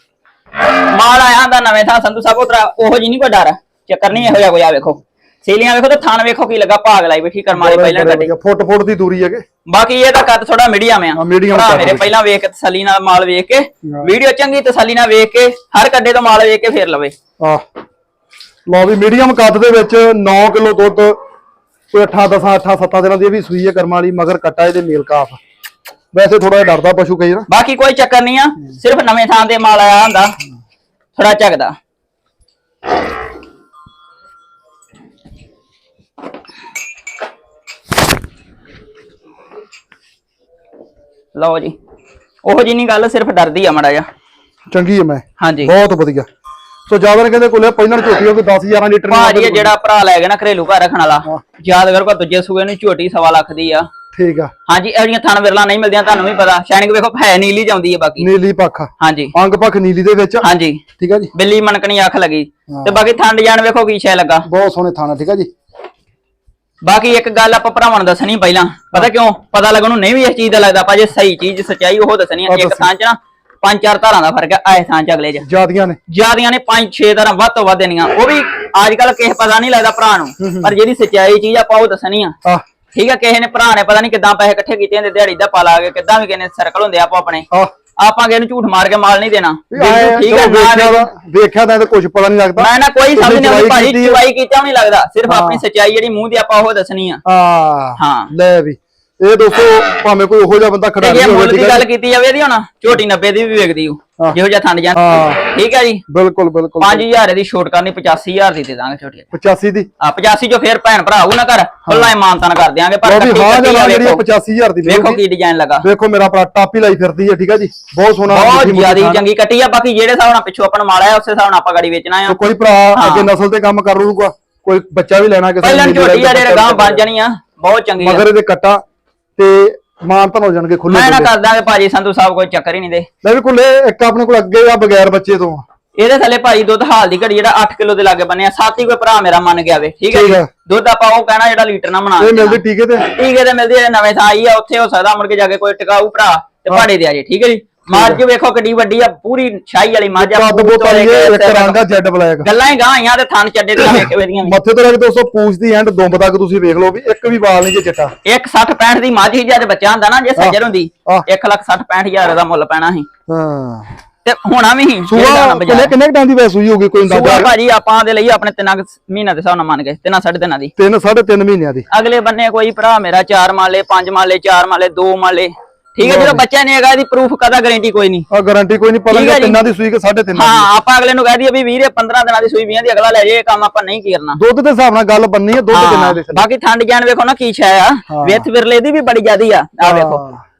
[SPEAKER 2] ਮਾਲ ਆਇਆ ਹੁੰਦਾ ਨਵੇਂ ਥਾਂ ਸੰਧੂ ਸਾਹਿਬ ਉਤਰਾ ਉਹੋ ਜੀ ਨਹੀਂ ਕੋਈ ਡਰ। ਚੱਕਰ ਨਹੀਂ ਇਹੋ ਜਿਹਾ ਕੋਈ ਆ ਵੇਖੋ। ਸੇਲੀਆਂ ਵੇਖੋ ਤੇ ਥਾਣ ਵੇਖੋ ਕੀ ਲੱਗਾ ਭਾਗ ਲਾਈ ਬੈਠੀ ਕਰਮ ਵਾਲੀ ਪਹਿਲਾਂ ਕੱਢੀ
[SPEAKER 1] ਫੁੱਟ ਫੁੱਟ ਦੀ ਦੂਰੀ ਹੈਗੇ।
[SPEAKER 2] ਬਾਕੀ ਇਹਦਾ ਕੱਦ ਥੋੜਾ ਮੀਡੀਅਮ ਆ।
[SPEAKER 1] ਕੱਦ
[SPEAKER 2] ਮੇਰੇ। ਪਹਿਲਾਂ ਵੇਖ ਤਸੱਲੀ ਨਾਲ ਮਾਲ ਵੇਖ ਕੇ ਵੀਡੀਓ ਚੰਗੀ ਤਸੱਲੀ ਨਾਲ ਵੇਖ ਕੇ ਹਰ ਕੱਡੇ ਤੋਂ ਮਾਲ ਵੇਖ ਕੇ ਫੇਰ ਲਵੇ।
[SPEAKER 1] ਆ ਲਓ ਵੀ ਮੀਡੀਅਮ ਕੱਦ ਦੇ ਵਿੱਚ 9 ਕਿਲੋ ਦੁੱਧ ਕੋਈ 8 10 8 7 ਦਿਨਾਂ ਦੀ ਇਹ ਵੀ ਸੂਈ ਹੈ ਕਰਮਾਂ ਵਾਲੀ ਮਗਰ ਕੱਟਾ ਇਹਦੇ ਮੇਲ ਕਾਫ। ਵੈਸੇ ਥੋੜਾ ਜਿਹਾ ਡਰਦਾ ਪਸ਼ੂ ਕਈ ਨਾ
[SPEAKER 2] ਬਾਕੀ ਕੋਈ ਚੱਕਰ ਨਹੀਂ ਆ ਸਿਰਫ ਨਵੇਂ ਥਾਂ ਤੇ ਮਾਲ ਆਇਆ ਹੁੰਦਾ ਥੋੜਾ ਝਗਦਾ। ਲਓ ਜੀ ਉਹੋ ਜੀ ਨਹੀਂ ਗੱਲ ਸਿਰਫ ਡਰਦੀ ਆ ਮੜਾ ਜਾ
[SPEAKER 1] ਚੰਗੀ ਹੈ ਮੈਂ।
[SPEAKER 2] ਹਾਂਜੀ।
[SPEAKER 1] ਬਹੁਤ ਵਧੀਆ। ਸੋ ਜ਼ਿਆਦਾ ਕਹਿੰਦੇ ਕੋਲੇ ਪਹਿਲਾਂ ਝੋਟੀ ਹੋ ਕੋਈ 10 11 ਲੀਟਰ
[SPEAKER 2] ਇਹ
[SPEAKER 1] ਦੁੱਧ
[SPEAKER 2] ਜਿਹੜਾ ਭਰਾ ਲੈ ਗਿਆ ਨਾ ਘਰੇਲੂ ਘਰ ਰੱਖਣ ਵਾਲਾ। ਯਾਦ ਕਰ ਕੋ ਦੂਜੇ ਸੂਏ ਨੂੰ ਝੋਟੀ ਸਵਾ ਲੱਖ ਦੀ ਆ।
[SPEAKER 1] ਠੀਕ ਆ।
[SPEAKER 2] ਹਾਂਜੀ ਇਹੋ ਥਣ ਵਿਰਲਾ ਨਹੀਂ ਮਿਲਦੀਆਂ ਤੁਹਾਨੂੰ ਵੀ ਪਤਾ ਸ਼ਾਇਨਿੰਗ ਵੇਖੋ ਹੈ ਨੀਲੀ ਜਾਂਦੀ ਹੈ ਬਾਕੀ।
[SPEAKER 1] ਨੀਲੀ ਪੱਖ
[SPEAKER 2] ਹਾਂਜੀ।
[SPEAKER 1] ਅੰਗ ਪੱਖ ਨੀਲੀ ਦੇ ਵਿੱਚ
[SPEAKER 2] ਹਾਂਜੀ।
[SPEAKER 1] ਠੀਕ ਆ ਜੀ।
[SPEAKER 2] ਬਿੱਲੀ ਮਣਕਣੀ ਅੱਖ ਲੱਗੀ। ਤੇ ਬਾਕੀ ਠੰਡ ਜਾਣ ਵੇਖੋ ਕੀ ਸ਼ੈ ਲੱਗਾ।
[SPEAKER 1] ਬਹੁਤ ਸੋਹਣੇ ਥਾਣਾ ਠੀਕ ਆ ਜੀ।
[SPEAKER 2] ਬਾਕੀ ਇੱਕ ਗੱਲ ਆਪਾਂ ਭਰਾਵਾਂ ਨੂੰ ਦੱਸਣੀ ਪਹਿਲਾਂ। ਪਤਾ ਕਿਉਂ? ਪਤਾ ਲੱਗਣ ਨੂੰ ਨਹੀਂ ਵੀ ਇਸ ਚੀਜ਼ ਦਾ ਲੱਗਦਾ ਆਪਾਂ ਜੇ ਸਹੀ ਚੀਜ਼ ਸੱਚਾਈ ਉਹ ਦੱਸਣੀ ਆ ਇੱਕ। ਥਾਂ 'ਚ ਨਾ। ਪੰਜ ਚਾਰ ਧਾਰਾਂ ਦਾ ਫ਼ਰਕ ਹੈ ਐ ਥਾਂ 'ਚ ਅਗਲੇ 'ਚ।
[SPEAKER 1] ਜਿਆਦੀਆਂ ਨੇ।
[SPEAKER 2] ਜਿਆਦੀਆਂ ਨੇ ਪੰਜ ਛੇ ਧਾਰਾਂ ਵੱਧ ਤੋਂ ਵੱਧ ਦੇਣੀਆਂ। ਉਹ ਵੀ ਅੱਜ ਕੱਲ ਕਿਸੇ ਪਤਾ ਨਹੀਂ ਲੱਗਦਾ ਭਰਾ ਨੂੰ ਪਰ ਜਿਹੜੀ ਸੱਚਾਈ ਚੀਜ਼ ਆਪਾਂ ਉਹ ਦੱਸਣੀ ਆ। ਠੀਕ ਆ ਕਿਸੇ ਨੇ ਭਰਾ ਨੇ ਪਤਾ ਨਹੀਂ ਕਿੱਦਾਂ ਪੈਸੇ ਇਕੱਠੇ ਕੀਤੇ ਹੁੰਦੇ ਦਿਹਾੜੀ ਦਾ ਪਾ ਲਾ ਕੇ ਕਿੱਦਾਂ ਵੀ ਕਿਸੇ ਨੇ ਸਰਕਲ ਹੁੰਦੇ ਆਪੋ ਆਪਣੇ ਆਪਾਂ ਕਿਸੇ ਨੂੰ ਝੂਠ ਮਾਰ ਕੇ ਮਾਲ ਨਹੀਂ ਦੇਣਾ। ਠੀਕ ਹੈ ਨਾ
[SPEAKER 1] ਵੇਖਿਆ ਤਾਂ ਕੁਝ ਪਤਾ ਨਹੀਂ ਲੱਗਦਾ।
[SPEAKER 2] ਮੈਂ ਨਾ ਕੋਈ ਸਮਝ ਨਹੀਂ ਆਉਂਦੀ ਭਾਜੀ। ਚਵਾਈ ਕੀਤਾ ਨਹੀਂ ਲੱਗਦਾ। ਸਿਰਫ। ਆਪਣੀ ਸੱਚਾਈ ਜਿਹੜੀ ਮੂੰਹ ਦੀ ਆਪਾਂ ਉਹ ਦੱਸਣੀ ਆ।
[SPEAKER 1] ਆ
[SPEAKER 2] ਹਾਂ।
[SPEAKER 1] ਲੈ ਵੀ। ਇਹ ਦੋਸਤੋ ਭਾਵੇਂ ਕੋਈ ਉਹੋ ਜਿਹਾ ਬੰਦਾ ਖਿਡਾਰੀ
[SPEAKER 2] ਜੇ ਮੁੱਲ ਦੀ ਗੱਲ। ਕੀਤੀ ਜਾਵੇ ਇਹਦੀ ਹੁਣ ਝੋਟੀ 90 ਦੀ ਵੀ ਵਿਕਦੀ ਹੂ
[SPEAKER 1] ਹਾਂ।
[SPEAKER 2] ਜਿਹੋ ਜਿਹਾ ਥੰਡ ਜਾਂ
[SPEAKER 1] ਹਾਂ।
[SPEAKER 2] ਠੀਕ ਹੈ ਜੀ?
[SPEAKER 1] ਬਿਲਕੁਲ ਬਿਲਕੁਲ
[SPEAKER 2] 5000 ਦੀ ਛੋਟ ਕਰਨੀ 85000 ਦੀ ਦੇ ਦਾਂਗੇ ਛੋਟੀ
[SPEAKER 1] 85 ਦੀ?
[SPEAKER 2] ਆ 85 ਜੋ ਫੇਰ ਭੈਣ ਭਰਾ ਆਊ ਨਾ ਕਰ ਖੁੱਲਾ ਇਮਾਨਤਾਨ ਕਰ ਦਿਆਂਗੇ ਪਰ
[SPEAKER 1] ਲਓ ਵੀ
[SPEAKER 2] ਕੱਟੀ
[SPEAKER 1] ਹਾਂ
[SPEAKER 2] ਕੱਟੀ
[SPEAKER 1] ਜਨਾ
[SPEAKER 2] ਆ
[SPEAKER 1] ਜਿਹੜੀ
[SPEAKER 2] ਵੇਖੋ।
[SPEAKER 1] 85000 ਦੀ
[SPEAKER 2] ਵੇਖੋ
[SPEAKER 1] ਮਿਲੂਗੀ
[SPEAKER 2] ਕੀ ਡਿਜ਼ਾਈਨ ਲੱਗਾ।
[SPEAKER 1] ਵੇਖੋ ਮੇਰਾ ਭਰਾ ਟਾਪੀ ਲਾਈ ਫਿਰਦੀ ਹੈ ਠੀਕ ਹੈ ਜੀ? ਬਹੁਤ ਸੋਹਣਾ
[SPEAKER 2] ਬਹੁਤ
[SPEAKER 1] ਮਿੱਠੀ ਮੁੱਠੀ
[SPEAKER 2] ਜਿਆਦੀ
[SPEAKER 1] ਖਾਣ।
[SPEAKER 2] ਚੰਗੀ ਕੱਟੀ ਆ ਬਾਕੀ ਜਿਹੜੇ ਹਿਸਾਬ ਨਾਲ ਪਿੱਛੋਂ ਆਪਾਂ ਨੂੰ ਮਾਲ ਆਇਆ ਉਸੇ ਹਿਸਾਬ ਨਾਲ ਆਪਾਂ ਗਾੜੀ ਵੇਚਣਾ ਆ।
[SPEAKER 1] ਤੇ ਕੋਈ ਭਰਾ ਅੱਗੇ ਨਸਲ ਤੇ ਕੰਮ ਕਰ ਲੂਗਾ ਕੋਈ ਬੱਚਾ ਵੀ ਲੈਣਾ ਕਿਸੇ
[SPEAKER 2] ਪਹਿਲਾਂ
[SPEAKER 1] ਨੇ
[SPEAKER 2] ਝੋਟੀ ਆ ਜਿਹੜੇ ਗਾਂ ਬਣ ਜਾਣੀ ਆ ਬਹੁਤ ਚੰਗੀ ਆ।
[SPEAKER 1] ਮਗਰ ਇਹਦੇ ਕੱਟਾ ਤੇ ਮਾਨਤਨ ਹੋ ਜਾਣਗੇ ਖੁੱਲੇ
[SPEAKER 2] ਮੈਂ ਨਾ ਕਰ ਦਾਂਗੇ ਭਾਜੀ ਸੰਧੂ ਸਾਹਿਬ ਕੋਈ ਚੱਕਰ ਹੀ ਨਹੀਂ ਦੇ।
[SPEAKER 1] ਲੈ ਵੀ ਕੁੱਲੇ ਇੱਕ ਆਪਣੇ ਕੋਲ ਅੱਗੇ ਆ ਬਗੈਰ ਬੱਚੇ ਤੋਂ।
[SPEAKER 2] ਇਹਦੇ ਥੱਲੇ ਭਾਜੀ ਦੁੱਧ ਹਾਲ ਦੀ ਘੜੀ ਜਿਹੜਾ 8 ਕਿਲੋ ਦੇ ਲਾਗੇ ਬੰਨਿਆ। ਸਾਥੀ ਕੋਈ ਭਰਾ ਮੇਰਾ ਮੰਨ ਗਿਆ ਵੇ ਠੀਕ ਹੈ
[SPEAKER 1] ਠੀਕ ਹੈ।
[SPEAKER 2] ਦੁੱਧ ਆਪਾਂ ਉਹ ਕਹਿਣਾ ਜਿਹੜਾ ਲੀਟਰ ਨਾ ਬਣਾ
[SPEAKER 1] ਇਹ ਮਿਲਦੀ ਟੀਕੇ ਤੇ।
[SPEAKER 2] ਟੀਕੇ ਤੇ ਮਿਲਦੀ ਹੈ ਨਵੇਂ ਥਾਂ ਆਈ ਆ ਉੱਥੇ ਹੋ ਸਕਦਾ ਮੁੜ ਕੇ ਜਾ ਕੇ ਕੋਈ ਟਿਕਾਊ ਭਰਾ ਤੇ ਭਾੜੇ ਦੇ ਆ ਜੇ ਠੀਕ ਹੈ ਜੀ? ਮੱਝ ਵੇਖੋ ਕਿੱਡੀ ਵੱਡੀ ਆ ਪੂਰੀ ਸ਼ਾਹੀ ਵਾਲੀ ਮੱਝ ਆ
[SPEAKER 1] ਕੱਦ ਬੋ ਪਾਈਏ ਇੱਕ। ਰੰਗ ਆ ਜੈਡ ਬਲੈਕ
[SPEAKER 2] ਗੱਲਾਂ ਹੀ ਗਾਂ ਆਈਆਂ ਤੇ ਥਣ ਚੱਡੇ ਤੇ ਵੇਖ ਵੇਦੀਆਂ
[SPEAKER 1] ਮੱਥੇ ਤੋਂ ਲੈ ਕੇ ਦੋਸਤੋ ਪੂਛ ਦੀ ਐਂਡ ਦੁੰਬ ਤੱਕ ਤੁਸੀਂ ਵੇਖ ਲਓ ਵੀ ਇੱਕ ਵੀ ਵਾਲ ਨਹੀਂ ਜੇ ਚਿੱਟਾ।
[SPEAKER 2] ਇੱਕ 60 65 ਦੀ ਮੱਝ ਹੀ ਜਦ ਬੱਚਾ ਹੁੰਦਾ ਨਾ ਜੇ ਸੱਜਰ ਹੁੰਦੀ
[SPEAKER 1] ਆਹ।
[SPEAKER 2] 1 ਲੱਖ 60 65000 ਦਾ ਮੁੱਲ ਪੈਣਾ ਸੀ।
[SPEAKER 1] ਹਾਂ।
[SPEAKER 2] ਤੇ ਹੋਣਾ ਵੀ
[SPEAKER 1] ਕਿੰਨੇ ਕਿੰਨੇ ਟਾਈਮ ਦੀ ਵੈਸੂਈ ਹੋਊਗੀ ਕੋਈ
[SPEAKER 2] ਸੂਆ
[SPEAKER 1] ਅੰਦਾਜ਼ਾ
[SPEAKER 2] ਭਾਜੀ ਆਪਾਂ ਦੇ ਲਈ ਆਪਣੇ ਤਿੰਨਾਂ ਕੁ ਮਹੀਨਿਆਂ ਦੇ ਹਿਸਾਬ ਨਾਲ ਮੰਨ ਗਏ ਤਿੰਨਾਂ ਸਾਢੇ ਤਿੰਨਾਂ ਦੀ।
[SPEAKER 1] ਤਿੰਨ ਸਾਢੇ ਤਿੰਨ ਮਹੀਨਿਆਂ ਦੀ।
[SPEAKER 2] ਅਗਲੇ ਬੰਨੇ ਕੋਈ ਭਰਾ ਮੇਰਾ ਚਾਰ ਮਾਲੇ ਪੰਜ ਮਾਲੇ ਚਾਰ ਮਾਲੇ ਦੋ ਮਾਲੇ। ਠੀਕ ਹੈ ਜਦੋਂ ਬੱਚਾ ਨਹੀਂ ਹੈਗਾ ਇਹਦੀ ਪ੍ਰੂਫ ਕਦਾ ਗਾਰੰਟੀ ਕੋਈ ਨਹੀਂ।
[SPEAKER 1] ਆ ਗਾਰੰਟੀ ਕੋਈ ਨਹੀਂ ਪਤਾ। ਤਿੰਨਾਂ ਦੀ ਸੂਈ ਕਿ ਸਾਢੇ ਤਿੰਨ
[SPEAKER 2] ਹਾਂ ਆਪਾਂ ਅਗਲੇ ਨੂੰ ਕਹਿ ਦਈਏ ਵੀ ਵੀਰੇ 15 ਦਿਨਾਂ ਦੀ ਸੂਈ 20 ਦੀ ਅਗਲਾ ਲੈ ਜੇ ਇਹ ਕੰਮ ਆਪਾਂ ਨਹੀਂ ਕਰਨਾ।
[SPEAKER 1] ਦੁੱਧ ਦੇ ਹਿਸਾਬ ਨਾਲ ਗੱਲ ਬੰਨੀ ਹੈ ਦੁੱਧ ਕਿੰਨਾ ਥੱਲੇ?
[SPEAKER 2] ਬਾਕੀ ਠੰਡ ਜਾਨ ਵੇਖੋ ਨਾ ਕੀ ਛਾ ਆ। ਵਿੱਥ ਵਿਰਲੇ ਦੀ ਵੀ ਬੜੀ ਜ਼ਿਆਦੀ ਆ ਆ ਵੇਖੋ।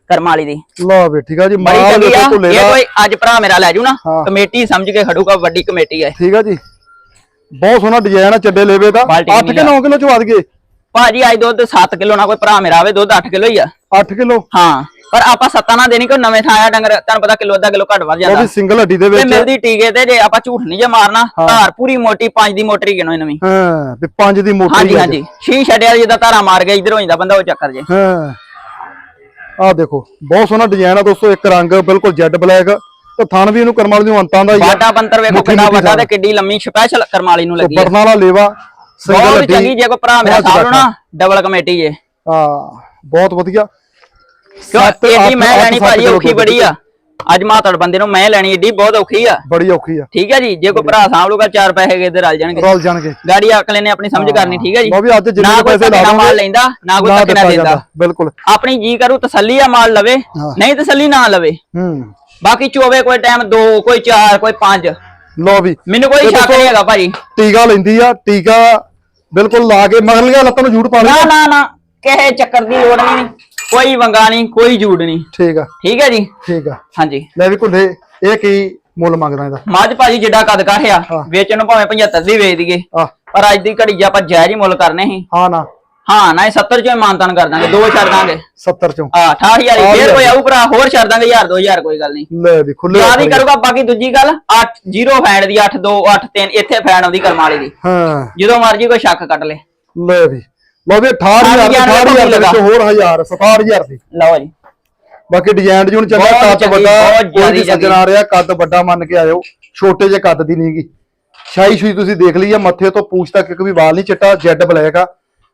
[SPEAKER 2] ਕਰਮ ਵਾਲੀ ਦੀ।
[SPEAKER 1] ਲਓ ਵੀ ਠੀਕ ਆ ਜੀ ਮਾਲ ਦੇਖੋ
[SPEAKER 2] ਆ।
[SPEAKER 1] ਭੁੱਲੇ
[SPEAKER 2] ਇਹ
[SPEAKER 1] ਦਾ।
[SPEAKER 2] ਕੋਈ ਅੱਜ ਭਰਾ ਮੇਰਾ ਲੈ ਜੂ ਨਾ। ਕਮੇਟੀ ਸਮਝ ਕੇ ਖੜੂਗਾ ਵੱਡੀ ਕਮੇਟੀ ਹੈ
[SPEAKER 1] ਠੀਕ ਆ ਜੀ। ਬਹੁਤ ਸੋਹਣਾ ਡਿਜ਼ਾਈਨ ਆ ਚੱਡੇ ਲੇਵੇ ਦਾ।
[SPEAKER 2] ਬਾਲਟੀ
[SPEAKER 1] 8
[SPEAKER 2] ਕਿੰਨੀ
[SPEAKER 1] ਕਿ 9 ਕਿਲੋ ਚ ਵੱਧ ਗਏ।
[SPEAKER 2] ਭਾਜੀ ਅੱਜ ਦੁੱਧ 7 ਕਿਲੋ ਨਾ ਕੋਈ ਭਰਾ ਮੇਰਾ ਆਵੇ ਦੁੱਧ 8 ਕਿਲੋ ਹੀ ਆ।
[SPEAKER 1] 8 ਕਿਲੋ?
[SPEAKER 2] ਹਾਂ। ਪਰ ਆਪਾਂ ਸੱਤਾ ਨਾ ਦੇਣੀ ਕੋਈ ਨਵੇਂ ਥਾਂ ਆ ਡੰਗਰ ਤੁਹਾਨੂੰ ਪਤਾ ਕਿਲੋ ਅੱਧਾ ਕਿਲੋ ਘੱਟ ਵੱਧ
[SPEAKER 1] ਉਹ
[SPEAKER 2] ਜਾਂਦਾ।
[SPEAKER 1] ਵੀ ਸਿੰਗਲ ਹੱਡੀ ਦੇ
[SPEAKER 2] ਤੇ
[SPEAKER 1] ਵਿੱਚ
[SPEAKER 2] ਮਿਲਦੀ ਟੀਕੇ ਤੇ ਜੇ ਆਪਾਂ ਝੂਠ ਨਹੀਂ ਜੇ ਮਾਰਨਾ ਧਾਰ ਪੂਰੀ ਮੋਟੀ ਪੰਜ ਦੀ ਮੋਟਰੀ ਗਿਣੋ ਨਵੀਂ
[SPEAKER 1] ਹਾਂ ਤੇ 5 ਦੀ ਮੋਟੀ
[SPEAKER 2] ਹਾਂਜੀ ਹਾਂਜੀ। ਛੀ ਛੱਡਿਆ ਜਿੱਦਾਂ ਧਾਰਾ ਮਾਰ ਗਿਆ ਇਧਰ ਹੋ ਜਾਂਦਾ ਬੰਦਾ ਉਹ ਚੱਕਰ ਜੇ।
[SPEAKER 1] ਹਾਂ। ਆ ਦੇਖੋ ਬਹੁਤ ਸੋਹਣਾ ਡਿਜ਼ਾਈਨ ਆ ਦੋਸਤੋ ਇੱਕ ਰੰਗ ਬਿਲਕੁਲ ਜੈਡ ਬਲੈਕ ਤੇ ਥਣ ਵੀ ਇਹਨੂੰ ਕਰਮਾਲ ਦੀ ਅੰਤਾਂ ਦਾ ਹੀ ਆ।
[SPEAKER 2] ਬਾਟਾ ਬੰਤਰ ਵੇਖੋ
[SPEAKER 1] ਮੁੱਠੀ
[SPEAKER 2] ਕਿੰਨਾ
[SPEAKER 1] ਮੁੱਠੀ
[SPEAKER 2] ਵੱਡਾ। ਤੇ ਕਿੱਡੀ ਲੰਮੀ ਸਪੈਸ਼ਲ ਕਰਮਾਲੀ ਨੂੰ ਲੱਗੀ ਹੈ
[SPEAKER 1] ਬਟਨ ਵਾਲਾ ਲੇਵਾ ਸਿੰਗਲ
[SPEAKER 2] ਬਹੁਤ
[SPEAKER 1] ਹੱਡੀ।
[SPEAKER 2] ਚੰਗੀ ਜੇ ਕੋਈ ਭਰਾ ਮੇਰਾ
[SPEAKER 1] ਬਹੁਤ
[SPEAKER 2] ਸਾਹ ਨਾ ਡਬਲ ਕਮੇਟੀ ਜੇ।
[SPEAKER 1] ਹਾਂ ਬਹੁਤ ਵਧੀਆ।
[SPEAKER 2] ਕਿਉਂ?
[SPEAKER 1] ਸੱਤ,
[SPEAKER 2] ਏਡੀ
[SPEAKER 1] ਅੱਠ,
[SPEAKER 2] ਮੈਂ
[SPEAKER 1] ਅੱਠ,
[SPEAKER 2] ਲੈਣੀ
[SPEAKER 1] ਸੱਤ
[SPEAKER 2] ਭਾਜੀ
[SPEAKER 1] ਕਿਲੋ
[SPEAKER 2] ਔਖੀ
[SPEAKER 1] ਦੁੱਧ
[SPEAKER 2] ਬੜੀ ਆ। ਅੱਜ ਮਾਤੜ ਬੰਦੇ ਨੂੰ ਮੈਂ ਲੈਣੀ ਏਡੀ ਬਹੁਤ ਔਖੀ ਆ।
[SPEAKER 1] ਬੜੀ ਔਖੀ ਆ।
[SPEAKER 2] ਠੀਕ ਹੈ ਜੀ? ਜੇ ਕੋਈ ਭਰਾ ਸਾਂਭ ਲੂਗਾ ਚਾਰ ਪੈਸੇ ਕਿਤੇ ਰਲ ਜਾਣਗੇ।
[SPEAKER 1] ਰਲ ਜਾਣਗੇ।
[SPEAKER 2] ਗਾੜੀ ਅਕਲੇ ਨੇ ਆਪਣੀ ਸਮਝ ਕਰਨੀ ਠੀਕ ਹੈ ਜੀ?
[SPEAKER 1] ਲਓ ਵੀ ਅੱਜ ਜਿੰਨੇ
[SPEAKER 2] ਨਾ ਕੋਈ
[SPEAKER 1] ਪੈਸੇ ਲਾ
[SPEAKER 2] ਧੱਕੇ ਨਾਲ ਮਾਲ ਲੈਂਦਾ ਨਾ ਕੋਈ
[SPEAKER 1] ਨਾ
[SPEAKER 2] ਧੱਕੇ ਨਾਲ ਦਿੰਦਾ।
[SPEAKER 1] ਬਿਲਕੁਲ।
[SPEAKER 2] ਆਪਣੀ ਜੀ ਕਰੂ ਤਸੱਲੀ ਆ ਮਾਲ ਲਵੇ।
[SPEAKER 1] ਹਾਂ।
[SPEAKER 2] ਨਹੀਂ ਤਸੱਲੀ ਨਾ ਲਵੇ।
[SPEAKER 1] ਹੂੰ।
[SPEAKER 2] ਬਾਕੀ ਚੋਵੇ ਕੋਈ ਟਾਈਮ ਦੋ ਕੋਈ ਚਾਰ ਕੋਈ ਪੰਜ।
[SPEAKER 1] ਲਓ ਵੀ।
[SPEAKER 2] ਮੈਨੂੰ ਕੋਈ ਸ਼ੱਕ ਨਹੀਂ ਹੈਗਾ ਭਾਜੀ।
[SPEAKER 1] ਟੀਕਾ ਲੈਂਦੀ ਆ ਟੀਕਾ ਬਿਲਕੁਲ ਲਾ ਕੇ ਮਗਲੀਆਂ ਲੱਤਾਂ ਨੂੰ ਜੂੜ ਪਾ
[SPEAKER 2] ਨਾ
[SPEAKER 1] ਲਈ
[SPEAKER 2] ਨਾ ਨਾ। ਕਿਸੇ ਚੱਕਰ ਦੀ ਲੋੜ ਨਹੀਂ। ਕੋਈ ਵੰਗਾ ਨਹੀਂ ਕੋਈ ਜੂੜ ਨਹੀਂ
[SPEAKER 1] ਠੀਕ ਆ।
[SPEAKER 2] ਠੀਕ ਹੈ ਜੀ?
[SPEAKER 1] ਠੀਕ ਆ।
[SPEAKER 2] ਹਾਂਜੀ।
[SPEAKER 1] ਲੈ ਵੀ ਕੁੰਡੇ ਇਹ ਕੀ ਮੁੱਲ ਮੰਗਦਾ ਇਹਦਾ?
[SPEAKER 2] ਮੱਝ ਭਾਜੀ ਜਿੱਡਾ ਕੱਦ ਕਾਠਿਆ
[SPEAKER 1] ਹਾਂ।
[SPEAKER 2] ਵੇਚਣ ਨੂੰ ਭਾਵੇਂ 75 ਦੀ ਵੇਚ ਦਈਏ।
[SPEAKER 1] ਆ
[SPEAKER 2] ਪਰ ਅੱਜ ਦੀ ਘੜੀ ਆਪਾਂ ਜਾਇਜ਼ ਹੀ ਮੁੱਲ ਕਰਨੇ ਸੀ।
[SPEAKER 1] ਹਾਂ ਨਾ।
[SPEAKER 2] ਹਾਂ ਨਾ ਇਹ 70 ਚੋਂ ਮਾਨਤਾਨ ਕਰ ਦਾਂਗੇ ਦੋ ਛੱਡ ਦਾਂਗੇ।
[SPEAKER 1] 70 ਚੋਂ।
[SPEAKER 2] ਆ 68000
[SPEAKER 1] ਆਹ
[SPEAKER 2] ਫੇਰ। ਕੋਈ ਆਊ ਭਰਾ ਹੋਰ ਛੱਡ ਦਾਂਗੇ 1000 2000 ਕੋਈ ਗੱਲ ਨਹੀਂ
[SPEAKER 1] ਲੈ ਵੀ ਖੁੱਲੇ
[SPEAKER 2] ਯਾਦ ਹੀ ਕਰੂਗਾ ਬਾਕੀ ਦੂਜੀ ਗੱਲ 8 0 ਫੈਂਡ ਦੀ 8 2 8 3 ਇੱਥੇ ਫੈਂਡ ਆਉਂਦੀ ਕਰਮ ਵਾਲੀ ਦੀ।
[SPEAKER 1] ਹਾਂ।
[SPEAKER 2] ਜਦੋਂ ਮਰਜ਼ੀ ਕੋਈ ਸ਼ੱਕ ਕੱਢ ਲੇ।
[SPEAKER 1] ਲੈ ਵੀ। ਲਓ ਵੀ 68000
[SPEAKER 2] ਆਹ
[SPEAKER 1] ਦੀ
[SPEAKER 2] ਡਿਜ਼ਾਈਨ
[SPEAKER 1] 68000 ਦੇ। ਵਿੱਚ ਹੋਰ 1000 67000 ਦੀ
[SPEAKER 2] ਲਓ ਜੀ।
[SPEAKER 1] ਬਾਕੀ ਡਿਜ਼ਾਈਨ ਜੂਨ ਚੰਗਾ ਕੱਦ ਵੱਡਾ ਕੋਈ ਵੀ ਸੱਜਣ ਆ ਰਿਹਾ ਕੱਦ ਵੱਡਾ ਮੰਨ ਕੇ ਆਇਓ ਛੋਟੇ ਜਿਹੇ ਕੱਦ ਦੀ ਨਹੀਂਗੀ ਸ਼ਾਈ ਸ਼ੂਈ ਤੁਸੀਂ ਦੇਖ ਲਈ ਆ ਮੱਥੇ ਤੋਂ ਪੂਛ ਤੱਕ ਇੱਕ ਵੀ ਵਾਲ ਨਹੀਂ ਚਿੱਟਾ ਜੈਡ ਬਲੈਕ ਆ।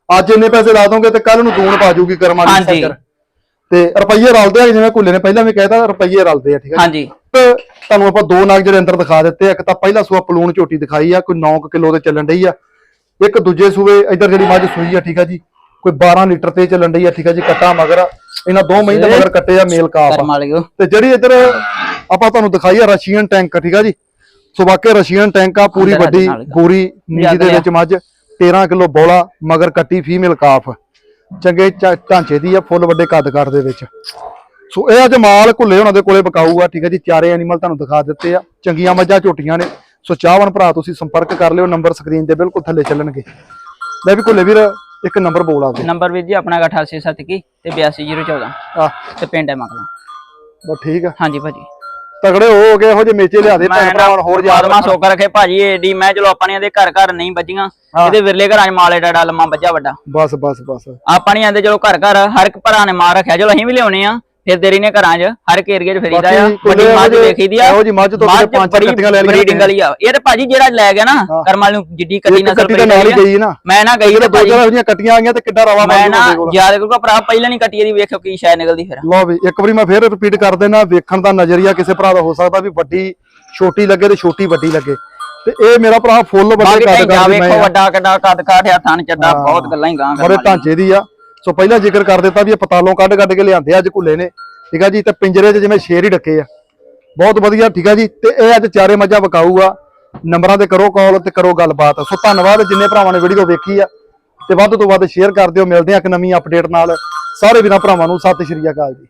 [SPEAKER 1] ਅੱਜ ਇੰਨੇ ਪੈਸੇ ਲਾ ਦੋਗੇ ਤੇ ਕੱਲ ਨੂੰ ਦੂਣ ਪਾ ਜਾਊਗੀ ਕਰਮਾਂ ਦੀ। ਸੱਜਰ ਤੇ ਰੁਪਈਏ ਰਲਦੇ ਆ ਜਿਵੇਂ ਕੁੱਲੇ ਨੇ ਪਹਿਲਾਂ ਵੀ ਕਹਿਤਾ ਰੁਪਈਏ ਰਲਦੇ ਆ ਠੀਕ ਹੈ
[SPEAKER 2] ਹਾਂਜੀ।
[SPEAKER 1] ਤੇ ਤੁਹਾਨੂੰ ਆਪਾਂ ਦੋ ਨਾਗ ਜਿਹੜੇ ਅੰਦਰ ਦਿਖਾ ਦਿੱਤੇ। ਇੱਕ ਤਾਂ ਪਹਿਲਾ ਸੂਆ ਪਲੂਣ ਝੋਟੀ ਦਿਖਾਈ ਆ ਕੋਈ 9 ਕਿਲੋ ਦੇ ਚੱਲਣ ਡਈ ਆ। ਇੱਕ ਦੂਜੇ ਸੂਏ ਇੱਧਰ ਜਿਹੜੀ ਮੱਝ ਸੂਈ ਆ ਠੀਕ ਆ ਜੀ ਕੋਈ 12 ਲੀਟਰ ਤੇ ਚੱਲਣ ਡਈ ਆ ਠੀਕ ਆ ਜੀ ਕੱਟਾ ਮਗਰ ਆ। ਇਹਨਾਂ ਦੋ ਮਹੀਂ ਦੇ ਮਗਰ ਕੱਟੇ ਆ ਮੇਲ ਆ
[SPEAKER 2] ਕਰਮ ਵਾਲਿਓ
[SPEAKER 1] ਤੇ ਜਿਹੜੀ ਇੱਧਰ ਆਪਾਂ ਤੁਹਾਨੂੰ ਦਿਖਾਈ ਆ ਰਸ਼ੀਅਨ ਟੈਂਕ ਠੀਕ ਆ ਜੀ ਸੋ ਵਾਕਿਆ ਰਸ਼ੀਅਨ ਟੈਂਕ ਆ ਪੂਰੀ
[SPEAKER 2] ਅੰਦਰ
[SPEAKER 1] ਵੱਡੀ
[SPEAKER 2] ਨਾਲ।
[SPEAKER 1] ਗੋਰੀ ਨੀਲੀ ਦੇ। ਵਿੱਚ ਮੱਝ 13 ਕਿਲੋ ਬੋਲਾ ਮਗਰ ਕੱਟੀ ਫੀਮੇਲ ਕਾਫ ਚੰਗੇ ਚਾ- ਢਾਂਚੇ ਦੀ ਆ ਫੁੱਲ ਵੱਡੇ ਕੱਦ ਕੱਟ ਦੇ ਵਿੱਚ ਸੋ ਇਹ ਅੱਜ ਮਾਲ ਘੁੱਲੇ ਉਹਨਾਂ ਦੇ ਕੋਲੇ ਬਕਾਊ ਆ ਠੀਕ ਹੈ ਜੀ ਚਾਰੇ ਐਨੀਮਲ ਤੁਹਾਨੂੰ ਦਿਖਾ ਦਿੱਤੇ ਆ ਚੰਗੀਆਂ ਮੱਝਾਂ ਝੋਟੀਆਂ ਨੇ ਸੋ ਚਾਹਵਨ ਭਰਾ ਤੁਸੀਂ ਸੰਪਰਕ ਕਰ ਲਿਓ ਨੰਬਰ ਸਕਰੀਨ ਤੇ ਬਿਲਕੁਲ ਥੱਲੇ ਚੱਲਣਗੇ। ਲੈ ਵੀ ਘੁੱਲੇ ਵੀਰ ਇੱਕ ਨੰਬਰ ਬੋਲ ਆਵੇ
[SPEAKER 2] ਨੰਬਰ ਵੀਰ ਜੀ ਆਪਣਾ 8871 ਤੇ 82014
[SPEAKER 1] ਆ।
[SPEAKER 2] ਤੇ ਪਿੰਡ ਹੈ ਮਕਲਾ
[SPEAKER 1] ਬਸ ਠੀਕ ਆ।
[SPEAKER 2] ਹਾਂਜੀ ਭਾਜੀ।
[SPEAKER 1] ਤਗੜੇ ਹੋ ਗਏ ਇਹੋ ਜਿਹੇ ਮੇਚੇ ਲਿਆ ਦੇ
[SPEAKER 2] ਮੈਂ
[SPEAKER 1] ਭੈਣ ਭਰਾਵਾਂ ਹੋਰ ਯਾਦ
[SPEAKER 2] ਪਰਮਾਤਮਾ
[SPEAKER 1] ਰੱਖਣਾ।
[SPEAKER 2] ਸੋਕ ਰੱਖੇ ਭਾਜੀ ਏਡੀ ਮੈਂ ਚਲੋ ਆਪਣੀਆਂ ਦੇ ਘਰ ਘਰ ਨਹੀਂ ਵੱਜੀਆਂ। ਇਹਦੇ ਵਿਰਲੇ ਘਰਾਂ 'ਚ ਮਾਲੇ ਡਾਡਾ ਲੰਮਾ ਵੱਜਾ ਵੱਡਾ।
[SPEAKER 1] ਬਸ ਬਸ ਬਸ।
[SPEAKER 2] ਆਪਾਂ ਨਹੀਂ ਆਂਦੇ ਚਲੋ ਘਰ ਘਰ ਹਰ ਇੱਕ ਭਰਾ ਨੇ ਮਾਰ ਰੱਖਿਆ। ਚਲੋ ਅਸੀਂ ਵੀ ਲਿਆਉਣੇ ਆ। ਫਿਰ ਦੇਰੀ ਨੇ ਘਰਾਂ 'ਚ ਹਰ ਏਰੀਏ 'ਚ ਫਰੀਦਾ ਆ ਵੱਡੀ ਮੱਝ ਵੇਖੀਦੀ ਆ।
[SPEAKER 1] ਇਹੋ ਜਿਹੀ ਮੱਝ ਤੋਂ ਕਿਤੇ ਪੰਜ ਕੱਟੀਆਂ ਲੈ ਲਈਆਂ
[SPEAKER 2] breeding ਵਾਲੀ ਆ। ਇਹ ਤੇ ਭਾਜੀ ਜਿਹੜਾ ਲੈ ਗਿਆ ਨਾ। ਕਰਮਾਲ ਨੂੰ ਜਿੱਡੀ ਕੱਟੀ ਨਸਲ
[SPEAKER 1] ਦੇ
[SPEAKER 2] ਪਈ
[SPEAKER 1] ਗਈ ਨਾ।
[SPEAKER 2] ਮੈਂ ਨਾ ਗਈ ਤੇ
[SPEAKER 1] ਦੋ
[SPEAKER 2] ਭਾਜੀ
[SPEAKER 1] ਚਾਰ ਜਿਹੀਆਂ ਕੱਟੀਆਂ ਆ ਗਈਆਂ ਤੇ ਕਿੱਡਾ ਰਵਾ
[SPEAKER 2] ਮੈਂ ਨਾ ਯਾਦ ਕਰੂਗਾ ਭਰਾ ਪਹਿਲਾਂ ਨਹੀਂ ਕੱਟੀ ਇਹਦੀ ਵੇਖਿਓ ਕੀ ਸ਼ਾਇਦ ਨਿਕਲਦੀ ਫਿਰ।
[SPEAKER 1] ਲਓ ਵੀ ਇੱਕ ਵਾਰੀ ਮੈਂ ਫੇਰ ਰਿਪੀਟ ਕਰ ਦੇਣਾ ਵੇਖਣ ਦਾ ਨਜ਼ਰੀਆ ਕਿਸੇ ਭਰਾ ਦਾ ਹੋ ਸਕਦਾ ਵੀ ਵੱਡੀ ਛੋਟੀ ਲੱਗੇ ਤੇ ਛੋਟੀ ਵੱਡੀ ਲੱਗੇ। ਤੇ ਇਹ ਮੇਰਾ ਭਰਾ ਫੁੱਲ ਵੱਡੇ ਕੱਦ ਕਰ
[SPEAKER 2] ਵੇਖੋ ਵੱਡਾ ਕਿੱਡਾ ਕੱਦ ਕਾਠਿਆ ਥਣ ਚੱਡਾ। ਬਹੁਤ ਗੱਲਾਂ ਹੀ ਗਾਂ
[SPEAKER 1] ਬੜੇ ਢਾਂਚੇ ਦੀ ਆ। ਸੋ ਪਹਿਲਾਂ ਜ਼ਿਕਰ ਕਰ ਦਿੱਤਾ ਵੀ ਇਹ ਪਤਾਲੋਂ ਕੱਢ ਕੱਢ ਕੇ ਲਿਆਂਦੇ ਆ, ਅੱਜ ਘੁੱਲੇ ਨੇ। ਠੀਕ ਆ ਜੀ, ਤੇ ਪਿੰਜਰੇ 'ਚ ਜਿਵੇਂ ਸ਼ੇਰ ਹੀ ਡੱਕੇ ਆ। ਬਹੁਤ ਵਧੀਆ, ਠੀਕ ਆ ਜੀ, ਤੇ ਇਹ ਅੱਜ ਚਾਰੇ ਮੱਝਾਂ ਵਿਕਾਊ ਨੰਬਰਾਂ ਤੇ ਕਰੋ ਕਾਲ ਤੇ ਕਰੋ ਗੱਲਬਾਤ। ਸੋ ਧੰਨਵਾਦ ਜਿੰਨੇ ਭਰਾਵਾਂ ਨੇ ਵੀਡੀਓ ਵੇਖੀ ਆ। ਤੇ ਵੱਧ ਤੋਂ ਵੱਧ ਸ਼ੇਅਰ ਕਰ ਦਿਓ। ਮਿਲਦੇ ਆ ਇੱਕ ਨਵੀਂ ਅਪਡੇਟ ਨਾਲ। ਸਾਰੇ ਵੀਰਾਂ ਭਰਾਵਾਂ ਨੂੰ ਸਤਿ ਸ਼੍ਰੀ ਅਕਾਲ ਜੀ।